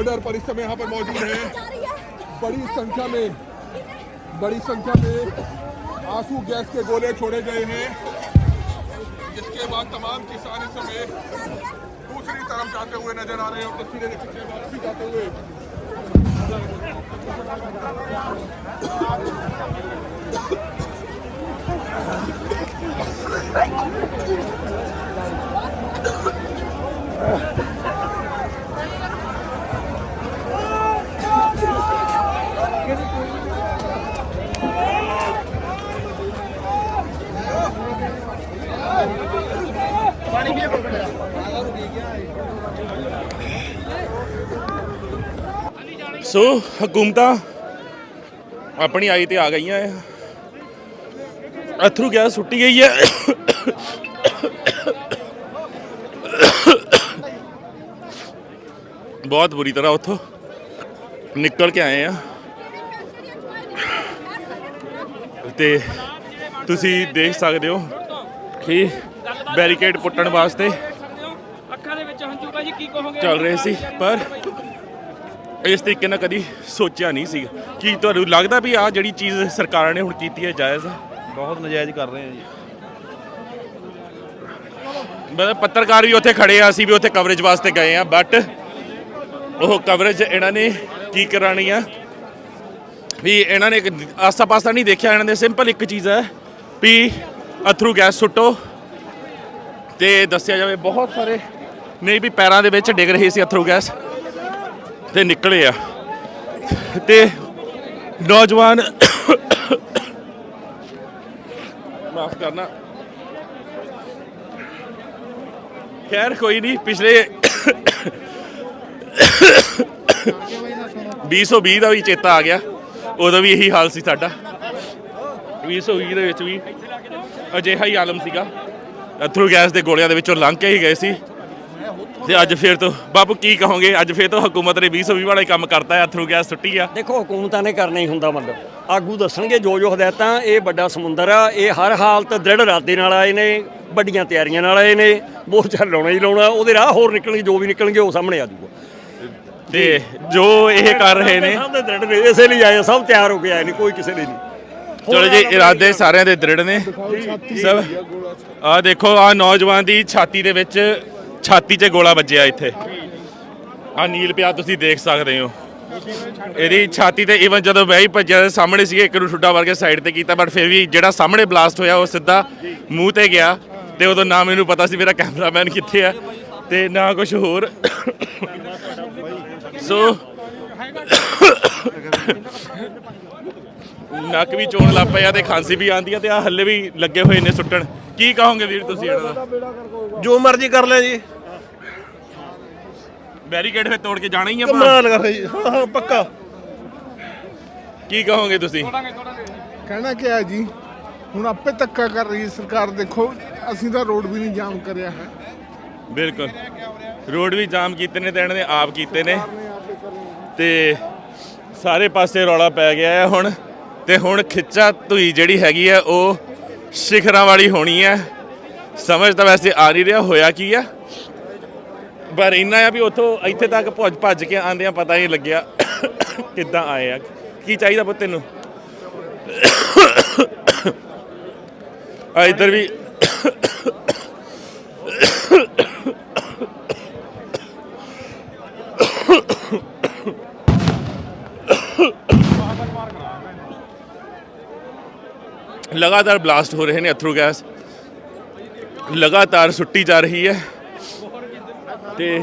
Border पर इस समय यहाँ पर मौजूद है। बड़ी संख्या में बड़ी संख्या में आँसू गैस के गोले छोड़े गए हैं जिसके बाद तमाम किसान इस समय दूसरी तरफ़ जाते हुए नज़र आ रहे हैं और तस्वीरें देख सकते हैं वापसी जाते हुए ਸੋ ਹਕੂਮਤਾਂ ਆਪਣੀ ਆਈ ਤੇ ਆ ਗਈਆਂ ਆ ਅਥਰੂ ਗੈਸ ਸੁੱਟੀ ਗਈ ਹੈ ਬਹੁਤ ਬੁਰੀ ਤਰ੍ਹਾਂ ਉੱਥੋਂ ਨਿਕਲ ਕੇ ਆਏ ਆ। ਤੇ ਤੁਸੀਂ ਦੇਖ ਸਕਦੇ ਹੋ ਕਿ ਬੈਰੀਕੇਡ ਪੁੱਟਣ ਵਾਸਤੇ ਅੱਖਾਂ ਦੇ ਵਿੱਚ ਹੰਝੂ ਭਾਜੀ ਕੀ ਕਹੋਗੇ? ਚੱਲ ਰਹੇ ਸੀ ਪਰ ਇਸ ਤਰੀਕੇ ਨਾਲ ਕਦੀ ਸੋਚਿਆ ਨਹੀਂ ਸੀ। ਕੀ ਤੁਹਾਨੂੰ ਲੱਗਦਾ ਵੀ ਆ ਜਿਹੜੀ ਚੀਜ਼ ਸਰਕਾਰਾਂ ਨੇ ਹੁਣ ਕੀਤੀ ਹੈ ਜਾਇਜ਼? ਆ ਬਹੁਤ ਨਜਾਇਜ਼ ਕਰ ਰਹੇ ਆ ਜੀ। ਮਤਲਬ ਪੱਤਰਕਾਰ ਵੀ ਉੱਥੇ ਖੜੇ ਆ ਅਸੀਂ ਵੀ ਉੱਥੇ ਕਵਰੇਜ ਵਾਸਤੇ ਗਏ ਆ ਬਟ ਉਹ ਕਵਰੇਜ ਇਹਨਾਂ ਨੇ ਕੀ ਕਰਾਣੀ ਆ? ਵੀ ਇਹਨਾਂ ਨੇ ਆਸਾ ਪਾਸਾ ਨਹੀਂ ਦੇਖਿਆ ਇਹਨਾਂ ਨੇ ਸਿੰਪਲ ਇੱਕ ਚੀਜ਼ ਹੈ ਵੀ ਅਥਰੂ ਗੈਸ ਸੁੱਟੋ ਤੇ ਦੱਸਿਆ ਜਾਵੇ ਬਹੁਤ ਸਾਰੇ ਨਹੀਂ ਵੀ ਪੈਰਾਂ ਦੇ ਵਿੱਚ ਡਿੱਗ ਰਹੀ ਸੀ ਅਥਰੂ ਗੈਸ। ਤੇ ਨਿਕਲੇ ਆ। ਤੇ ਨੌਜਵਾਨ ਮਾਫ ਕਰਨਾ। ਖੈਰ, ਕੋਈ ਨਹੀਂ, ਪਿਛਲੇ 2020 ਦਾ ਵੀ ਚੇਤਾ ਆ ਗਿਆ। ਉਦੋਂ ਵੀ ਇਹੀ ਹਾਲ ਸੀ ਸਾਡਾ। 2020 ਦੇ ਵਿੱਚ ਵੀ ਅਜਿਹਾ ਹੀ ਆਲਮ ਸੀਗਾ। ਅਥਰੂ ਗੈਸ ਦੇ ਗੋਲਿਆਂ ਦੇ ਵਿੱਚੋਂ ਲੰਘ ਕੇ ਹੀ ਗਏ ਸੀ। ਤੇ ਅੱਜ ਫੇਰ ਤੋਂ ਬਾਬੂ ਕੀ ਕਹੋਗੇ? ਅੱਜ ਫੇਰ ਤੋਂ ਹਕੂਮਤ ਨੇ 2020 ਵਾਲਾ ਕੰਮ ਕਰਤਾ ਹੈ ਅਥਰੂ ਗੈਸ ਸੁੱਟੀ ਆ। ਦੇਖੋ ਹਕੂਮਤਾਂ ਨੇ ਕਰਨਾ ਹੀ ਹੁੰਦਾ ਮਤਲਬ। ਆਗੂ ਦੱਸਣਗੇ ਜੋ ਜੋ ਹਦਾਇਤਾਂ ਇਹ ਵੱਡਾ ਸਮੁੰਦਰ ਆ ਇਹ ਹਰ ਹਾਲਤ ਦ੍ਰਿੜ ਇਰਾਦੇ ਨਾਲ ਆਏ ਨੇ ਵੱਡੀਆਂ ਤਿਆਰੀਆਂ ਨਾਲ ਆਏ ਨੇ ਮੋਰਚਾ ਲਾਉਣਾ ਹੀ ਲਾਉਣਾ ਉਹਦੇ ਰਾਹ ਹੋਰ ਨਿਕਲਣਗੇ ਜੋ ਵੀ ਨਿਕਲਣਗੇ ਉਹ ਸਾਹਮਣੇ ਆ ਜਾਊਗਾ। ਤੇ ਜੋ ਇਹ ਕਰ ਰਹੇ ਨੇ ਸਭ ਦੇ ਦ੍ਰਿੜ ਨੇ ਇਸੇ ਲਈ ਆਏ ਆ, ਸਭ ਤਿਆਰ ਹੋ ਕੇ ਆਏ ਨੇ ਕੋਈ ਕਿਸੇ ਲਈ ਨਹੀਂ। ਚਲੋ ਜੀ ਇਰਾਦੇ ਸਾਰਿਆਂ ਦੇ ਦ੍ਰਿੜ ਨੇ। ਸਭ ਆ ਦੇਖੋ ਆ ਨੌਜਵਾਨ ਦੀ ਛਾਤੀ ਦੇ ਵਿੱਚ ਛਾਤੀ 'ਚ ਗੋਲਾ ਵੱਜਿਆ ਇੱਥੇ। ਆ ਨੀਲ ਪਿਆ, ਤੁਸੀਂ ਦੇਖ ਸਕਦੇ ਹੋ। ਇਹਦੀ ਛਾਤੀ ਤੇ ਇਵਨ ਜਦੋਂ ਮੈਂ ਹੀ ਭੱਜਿਆ ਸਾਹਮਣੇ ਸੀਗੇ, ਇੱਕ ਨੂੰ ਠੁੱਡਾ ਵਰਗੇ ਸਾਈਡ ਤੇ ਕੀਤਾ ਬਟ ਫਿਰ ਵੀ ਜਿਹੜਾ ਸਾਹਮਣੇ ਬਲਾਸਟ ਹੋਇਆ, ਉਹ ਸਿੱਧਾ ਮੂੰਹ ਤੇ ਗਿਆ। ਤੇ ਉਦੋਂ ਨਾ ਮੈਨੂੰ ਪਤਾ ਸੀ ਮੇਰਾ ਕੈਮਰਾਮੈਨ ਕਿੱਥੇ ਆ, ਤੇ ਨਾ ਕੁਝ ਹੋਰ। ਸੋ ਨੱਕ ਵੀ ਚੋਣ ਲੱਗ ਪਿਆ ਤੇ ਖਾਂਸੀ ਵੀ ਆਂਦੀ ਆ ਤੇ ਆ ਹੱਲੇ ਵੀ ਲੱਗੇ ਹੋਏ ਨੇ ਸੁੱਟਣ। ਕੀ ਕਹੋਗੇ ਵੀਰ ਤੁਸੀਂ ਇਹਨਾਂ ਦਾ ਜੋ ਮਰਜ਼ੀ ਕਰ ਲੈ ਜੀ। ਬੈਰੀਕੇਡ ਫੇ ਤੋੜ ਕੇ ਜਾਣਾ ਹੀ ਆ ਆਪਾਂ ਕਮਾਲ ਕਰ। ਰਹੇ ਜੀ ਹਾਂ ਹਾਂ ਪੱਕਾ। ਕੀ ਕਹੋਗੇ ਤੁਸੀਂ? ਕਹਿਣਾ ਕੀ ਹੈ ਜੀ? ਹੁਣ ਆਪੇ ਧੱਕਾ ਕਰ ਰਹੀ ਹੈ ਸਰਕਾਰ ਦੇਖੋ ਅਸੀਂ ਤਾਂ ਰੋਡ ਵੀ ਨਹੀਂ ਜਾਮ ਕਰਿਆ ਹੈ। ਬਿਲਕੁਲ। ਰੋਡ ਵੀ ਜਾਮ ਕੀਤੇ ਨੇ ਤੇ ਇਹਨਾਂ ਨੇ ਆਪ ਕੀਤੇ ਨੇ। ਤੇ ਸਾਰੇ ਪਾਸੇ ਰੌਲਾ ਪੈ ਗਿਆ ਹੈ ਹੁਣ। ਤੇ ਹੁਣ ਖਿੱਚਾ ਧੂਈ ਜਿਹੜੀ ਹੈਗੀ ਹੈ ਉਹ ਸਿਖਰਾਂ ਵਾਲੀ ਹੋਣੀ ਹੈ ਸਮਝ ਤਾਂ ਵੈਸੇ ਆ ਨਹੀਂ ਰਿਹਾ, ਹੋਇਆ ਕੀ ਆ। ਪਰ ਇੰਨਾ ਆ ਵੀ ਉੱਥੋਂ ਇੱਥੇ ਤੱਕ ਭੱਜ ਭੱਜ ਕੇ ਆਂਦਿਆਂ ਪਤਾ ਹੀ ਲੱਗਿਆ ਕਿੱਦਾਂ ਆਏ ਆ। ਕੀ ਚਾਹੀਦਾ ਪੁੱਤ ਤੈਨੂੰ? ਆ ਇੱਧਰ ਵੀ। ਲਗਾਤਾਰ ਬਲਾਸਟ ਹੋ ਰਹੇ ਨੇ ਅਥਰੂ ਗੈਸ। ਲਗਾਤਾਰ ਸੁੱਟੀ ਜਾ ਰਹੀ ਹੈ। ਤੇ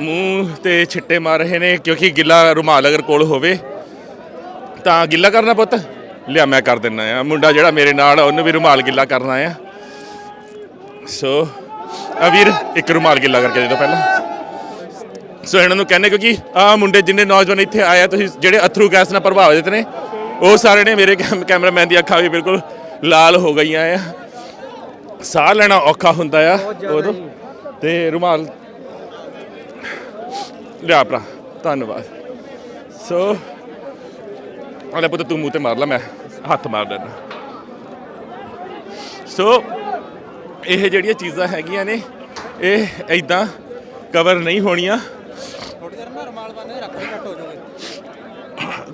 ਮੂੰਹ ਤੇ ਛਿੱਟੇ ਮਾਰ ਰਹੇ ਨੇ ਕਿਉਂਕਿ ਗਿੱਲਾ ਰੁਮਾਲ ਅਗਰ ਕੋਲ ਹੋਵੇ, ਤਾਂ ਗਿੱਲਾ ਕਰਨਾ ਪੁੱਤ। ਲਿਆ ਮੈਂ ਕਰ ਦਿੰਨਾ ਆ। ਮੁੰਡਾ ਜਿਹੜਾ ਮੇਰੇ ਨਾਲ ਉਹਨੂੰ ਵੀ ਰੁਮਾਲ ਗਿੱਲਾ ਕਰਨਾ ਆ। ਸੋ ਆ ਵੀਰ ਇੱਕ ਰੁਮਾਲ ਗਿੱਲਾ ਕਰਕੇ ਦੇ ਦਿਓ ਪਹਿਲਾਂ। ਸੋ ਇਹਨਾਂ ਨੂੰ ਕਹਿੰਦੇ ਕਿਉਂਕਿ ਆ ਮੁੰਡੇ ਜਿੰਨੇ ਨੌਜਵਾਨ ਇੱਥੇ ਆਏ ਤੁਸੀਂ ਜਿਹੜੇ ਅਥਰੂ ਗੈਸ ਨਾਲ ਪ੍ਰਭਾਵਿਤ ਨੇ ਉਹ ਸਾਰੇ ਨੇ ਮੇਰੇ ਕੈਮ- ਕੈਮਰਾਮੈਨ ਦੀ ਅੱਖਾਂ ਵੀ ਬਿਲਕੁਲ ਲਾਲ ਹੋ ਗਈਆਂ ਆ। ਸਾਹ ਲੈਣਾ ਔਖਾ ਹੁੰਦਾ ਆ ਉਦੋਂ। ਤੇ ਰੁਮਾਲ ਲਿਆ ਭਰਾ ਧੰਨਵਾਦ। ਸੋ ਅਲੇ ਪੁੱਤ ਤੂੰ ਮੂੰਹ ਤੇ ਮਾਰ ਲੈ ਮੈਂ ਹੱਥ ਮਾਰ ਲੈਣਾ ਸੋ ਇਹ ਜਿਹੜੀਆਂ ਚੀਜ਼ਾਂ ਹੈਗੀਆਂ ਨੇ ਇਹ ਇਦਾਂ ਕਵਰ ਨਹੀਂ ਹੋਣੀਆਂ।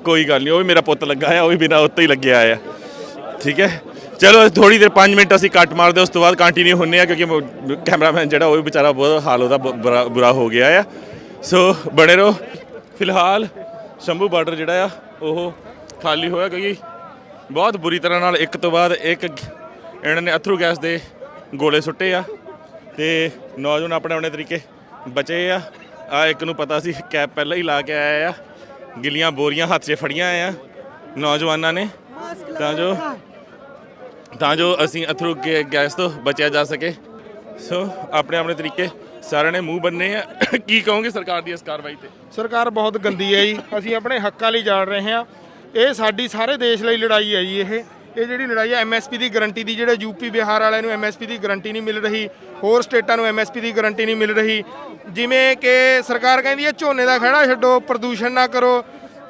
ਕੋਈ ਗੱਲ ਨਹੀਂ, ਉਹ ਵੀ ਮੇਰਾ ਪੁੱਤ ਲੱਗਾ ਆ ਉਹ ਵੀ ਬਿਨਾ ਉੱਤੇ ਹੀ ਲੱਗਿਆ ਆ। ਠੀਕ ਹੈ? ਚਲੋ ਥੋੜੀ ਦੇਰ 5 ਮਿੰਟ ਅਸੀਂ ਕੱਟ ਮਾਰਦੇ, ਉਸ ਤੋਂ ਬਾਅਦ ਕੰਟੀਨਿਊ ਹੁੰਨੇ ਆ, ਕਿਉਂਕਿ ਕੈਮਰਾਮੈਨ ਜਿਹੜਾ, ਉਹ ਵੀ ਵਿਚਾਰਾ ਬਹੁਤ ਹਾਲ ਉਹਦਾ ਬੁਰਾ ਬੁਰਾ ਹੋ ਗਿਆ ਆ। ਸੋ ਬਣੇ ਰਹੋ। ਫਿਲਹਾਲ ਸ਼ੰਭੂ ਬਾਰਡਰ ਜਿਹੜਾ ਆ, ਉਹ ਖਾਲੀ ਹੋਇਆ, ਕਿਉਂਕਿ ਬਹੁਤ ਬੁਰੀ ਤਰ੍ਹਾਂ ਨਾਲ ਇੱਕ ਤੋਂ ਬਾਅਦ ਇੱਕ ਇਹਨਾਂ ਨੇ ਅਥਰੂ ਗੈਸ ਦੇ ਗੋਲੇ ਸੁੱਟੇ ਆ, ਤੇ ਨੌਜਵਾਨ ਆਪਣੇ ਆਪਣੇ ਤਰੀਕੇ ਬਚੇ ਆ। ਆ ਇੱਕ ਨੂੰ ਪਤਾ ਸੀ, ਕੈਪ ਪਹਿਲਾਂ ਹੀ ਲਾ ਕੇ ਆਇਆ ਆ। ਗਿੱਲੀਆਂ ਬੋਰੀਆਂ ਹੱਥ 'ਚ ਫੜੀਆਂ ਆ ਨੌਜਵਾਨਾਂ ਨੇ। ਤਾਂ ਜੋ ਤਾਂ ਜੋ ਅਸੀਂ ਅਥਰੂ ਗੈ- ਗੈਸ ਤੋਂ ਬਚਿਆ ਜਾ ਸਕੇ। ਸੋ ਆਪਣੇ ਆਪਣੇ ਤਰੀਕੇ ਸਾਰਿਆਂ ਨੇ ਮੂੰਹ ਬੰਨੇ ਆ। ਕੀ ਕਹੋਗੇ ਸਰਕਾਰ ਦੀ ਇਸ ਕਾਰਵਾਈ ਤੇ? ਸਰਕਾਰ ਬਹੁਤ ਗੰਦੀ ਹੈ ਜੀ। ਅਸੀਂ ਆਪਣੇ ਹੱਕਾਂ ਲਈ ਜਾੜ ਰਹੇ ਹਾਂ। ਇਹ ਸਾਡੀ ਸਾਰੇ ਦੇਸ਼ ਲਈ ਲੜਾਈ ਹੈ ਜੀ ਇਹ। ਇਹ ਜਿਹੜੀ ਲੜਾਈ ਹੈ ਐਮਐਸਪੀ ਦੀ ਗਾਰੰਟੀ ਦੀ ਜਿਹੜੇ ਯੂਪੀ ਬਿਹਾਰ ਵਾਲਿਆਂ ਨੂੰ ਐਮਐਸਪੀ ਦੀ ਗਾਰੰਟੀ ਨਹੀਂ ਮਿਲ ਰਹੀ ਹੋਰ ਸਟੇਟਾਂ ਨੂੰ ਐਮਐਸਪੀ ਦੀ ਗਾਰੰਟੀ ਨਹੀਂ ਮਿਲ ਰਹੀ। ਜਿਵੇਂ ਕਿ ਸਰਕਾਰ ਕਹਿੰਦੀ ਹੈ ਝੋਨੇ ਦਾ ਖਹਿੜਾ ਛੱਡੋ ਪ੍ਰਦੂਸ਼ਣ ਨਾ ਕਰੋ।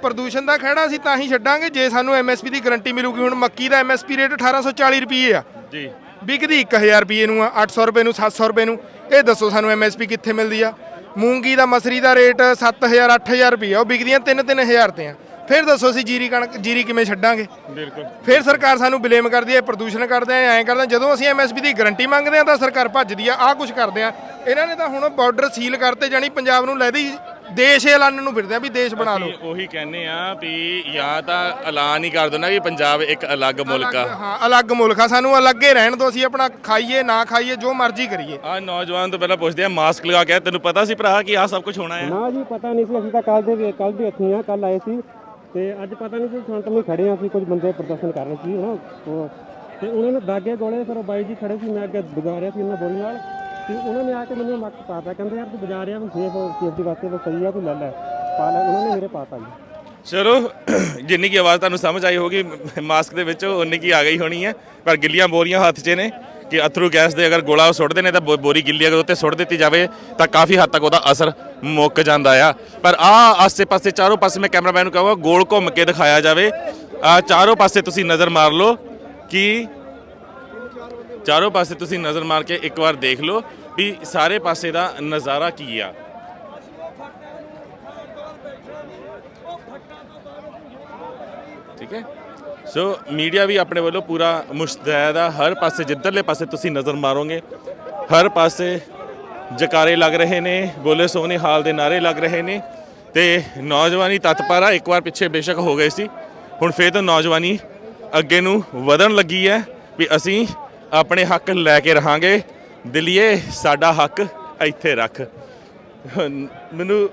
ਪ੍ਰਦੂਸ਼ਣ ਦਾ ਖਹਿੜਾ ਅਸੀਂ ਤਾਂ ਹੀ ਛੱਡਾਂਗੇ ਜੇ ਸਾਨੂੰ ਐਮਐਸਪੀ ਦੀ ਗਾਰੰਟੀ ਮਿਲੂਗੀ। ਹੁਣ ਮੱਕੀ ਦਾ ਐਮਐਸਪੀ ਰੇਟ 1840 ਰੁਪਏ ਆ। ਜੀ। ਵਿਕਦੀ 1000 ਰੁਪਏ ਨੂੰ ਆ 800 ਰੁਪਏ ਨੂੰ 700 ਰੁਪਏ ਨੂੰ। ਇਹ ਦੱਸੋ ਸਾਨੂੰ ਐਮਐਸਪੀ ਕਿੱਥੇ ਮਿਲਦੀ ਆ? ਮੂੰਗੀ ਦਾ ਮਸਰੀ ਦਾ ਰੇਟ 7000 8000 ਰੁਪਏ ਉਹ ਵਿਕਦੀਆਂ 3-3000 ਤੇ ਆ। ਫਿਰ ਦੱਸੋ ਅਸੀਂ ਜੀਰੀ ਕਣਕ ਜੀਰੀ ਕਿਵੇਂ ਛੱਡਾਂਗੇ? ਬਿਲਕੁਲ। ਫਿਰ ਸਰਕਾਰ ਸਾਨੂੰ ਬਲੇਮ ਕਰਦੀ ਹੈ ਪ੍ਰਦੂਸ਼ਣ ਕਰਦੇ ਆ ਐਂ ਕਰਦੇ ਆ ਜਦੋਂ ਅਸੀਂ ਐਮਐਸਪੀ ਦੀ ਗਾਰੰਟੀ ਮੰਗਦੇ ਆ ਤਾਂ ਸਰਕਾਰ ਭੱਜਦੀ ਆ ਆਹ ਕੁਝ ਕਰਦੇ ਆ। ਇਹਨਾਂ ਨੇ ਤਾਂ ਹੁਣ ਬਾਰਡਰ ਸੀਲ ਕਰਤੇ ਜਾਨੀ ਪੰਜਾਬ ਨੂੰ ਲੈਦੀ ਦੇਸ਼ ਐਲਾਨਣ ਨੂੰ ਫਿਰਦੇ ਆ ਵੀ ਦੇਸ਼ ਬਣਾ ਲਓ। ਅਸੀਂ ਉਹੀ ਕਹਿੰਦੇ ਆ ਵੀ ਜਾਂ ਤਾਂ ਐਲਾਨ ਹੀ ਕਰ ਦੋ ਨਾ ਵੀ ਪੰਜਾਬ ਇੱਕ ਅਲੱਗ ਮੁਲਕ ਆ। ਹਾਂ ਅਲੱਗ ਮੁਲਕ ਆ ਸਾਨੂੰ ਅਲੱਗ ਹੀ ਰਹਿਣ ਦੋ ਅਸੀਂ ਆਪਣਾ ਖਾਈਏ ਨਾ ਖਾਈਏ ਜੋ ਮਰਜ਼ੀ ਕਰੀਏ। ਆ ਨੌਜਵਾਨ ਤੋਂ ਪਹਿਲਾਂ ਪੁੱਛਦੇ ਆ ਮਾਸਕ ਲਗਾ ਕੇ ਤੈਨੂੰ ਪਤਾ ਸੀ ਭਰਾ ਕਿ ਆ ਸਭ ਕੁਝ ਹੋਣਾ ਹੈ? ਨਾ ਜੀ ਪਤਾ ਨਹੀਂ ਸੀ ਅਸੀਂ ਤਾਂ ਕੱਲ ਦੇ ਕੱਲ ਦੇ ਇੱਥੇ ਆ ਕੱਲ ਆਏ ਸੀ। ਤੇ ਅੱਜ ਪਤਾ ਨਹੀਂ ਸੀ ਸੰਤ ਨੂੰ ਖੜੇ ਆ ਸੀ ਕੁਝ ਬੰਦੇ ਪ੍ਰਦਰਸ਼ਨ ਕਰ ਰਹੇ ਸੀ ਨਾ ਉਹ ਤੇ ਉਹਨਾਂ ਨੇ ਦਾਗੇ ਗੋਲੇ, ਫਿਰ ਉਹ ਬਾਈ ਜੀ ਖੜੇ ਸੀ, ਮੈਂ ਅੱਗੇ ਬਗਾ ਰਿਹਾ ਸੀ ਇਹਨਾਂ ਬੋਰੀ ਨਾਲ। ਤੇ ਉਹਨਾਂ ਨੇ ਆ ਕੇ ਮੈਨੂੰ ਮੱਕ ਪਾਤਾ, ਕਹਿੰਦੇ ਯਾਰ ਤੂੰ ਬਜਾ ਰਿਹਾ ਵੀ ਸੇਫ ਸੇਫਟੀ ਵਾਸਤੇ ਤਾਂ ਸਹੀ ਆ ਤੂੰ ਲੈ ਲੈ। ਪਾ ਲੈ, ਉਹਨਾਂ ਨੇ ਮੇਰੇ ਪਾਤਾ ਜੀ। ਚਲੋ, ਜਿੰਨੀ ਕੀ ਆਵਾਜ਼ ਤੁਹਾਨੂੰ ਸਮਝ ਆਈ ਹੋਗੀ ਮਾਸਕ ਦੇ ਵਿੱਚ ਉਨੀ ਕੀ ਆ ਗਈ ਹੋਣੀ ਹੈ ਪਰ ਗਿੱਲੀਆਂ ਬੋਰੀਆਂ ਹੱਥ 'ਚ ਨੇ। ਕਿ ਅਥਰੂ ਗੈਸ ਦੇ ਅਗਰ ਗੋਲਾ ਉਹ ਸੁੱਟਦੇ ਨੇ ਤਾਂ ਬੋ- ਬੋਰੀ ਗਿੱਲੀ ਅਗਰ ਉੱਤੇ ਸੁੱਟ ਦਿੱਤੀ ਜਾਵੇ ਤਾਂ ਕਾਫੀ ਹੱਦ ਤੱਕ ਉਹਦਾ ਅਸਰ ਮੁੱਕ ਜਾਂਦਾ ਆ। ਪਰ ਆ ਆਸੇ-ਪਾਸੇ ਚਾਰੋਂ ਪਾਸੇ ਮੈਂ ਕੈਮਰਾਮੈਨ ਨੂੰ ਕਹਾਂਗਾ ਗੋਲ ਘੁੰਮ ਕੇ ਦਿਖਾਇਆ ਜਾਵੇ। ਆ ਚਾਰੋਂ ਪਾਸੇ ਤੁਸੀਂ ਨਜ਼ਰ ਮਾਰ ਲਓ ਕਿ ਚਾਰੋਂ ਪਾਸੇ ਤੁਸੀਂ ਨਜ਼ਰ ਮਾਰ ਕੇ ਇੱਕ ਵਾਰ ਦੇਖ ਲਓ ਵੀ ਸਾਰੇ ਪਾਸੇ ਦਾ ਨਜ਼ਾਰਾ ਕੀ ਆ। ਠੀਕ ਹੈ? ਸੋ ਮੀਡੀਆ ਵੀ ਆਪਣੇ ਵੱਲੋਂ ਪੂਰਾ ਮੁਸ਼ਤੈਦ ਆ। ਹਰ ਪਾਸੇ ਜਿੱਧਰਲੇ ਪਾਸੇ ਤੁਸੀਂ ਨਜ਼ਰ ਮਾਰੋਗੇ, ਹਰ ਪਾਸੇ ਜਕਾਰੇ ਲੱਗ ਰਹੇ ਨੇ, ਬੋਲੇ ਸੋਹਣੇ ਹਾਲ ਦੇ ਨਾਰੇ ਲੱਗ ਰਹੇ ਨੇ ਤੇ ਨੌਜਵਾਨੀ ਤਤਪਰ ਆ ਇੱਕ ਵਾਰ ਪਿੱਛੇ ਬੇਸ਼ੱਕ ਹੋ ਗਏ ਸੀ। ਹੁਣ ਫੇਰ ਤੋਂ ਨੌਜਵਾਨੀ ਅੱਗੇ ਨੂੰ ਵਧਣ ਲੱਗੀ ਹੈ ਵੀ ਅਸੀਂ ਆਪਣੇ ਹੱਕ ਲੈ ਕੇ ਰਹਾਂਗੇ। ਦਿੱਲੀਏ, ਸਾਡਾ ਹੱਕ ਇੱਥੇ ਰੱਖ। ਮੈਨੂੰ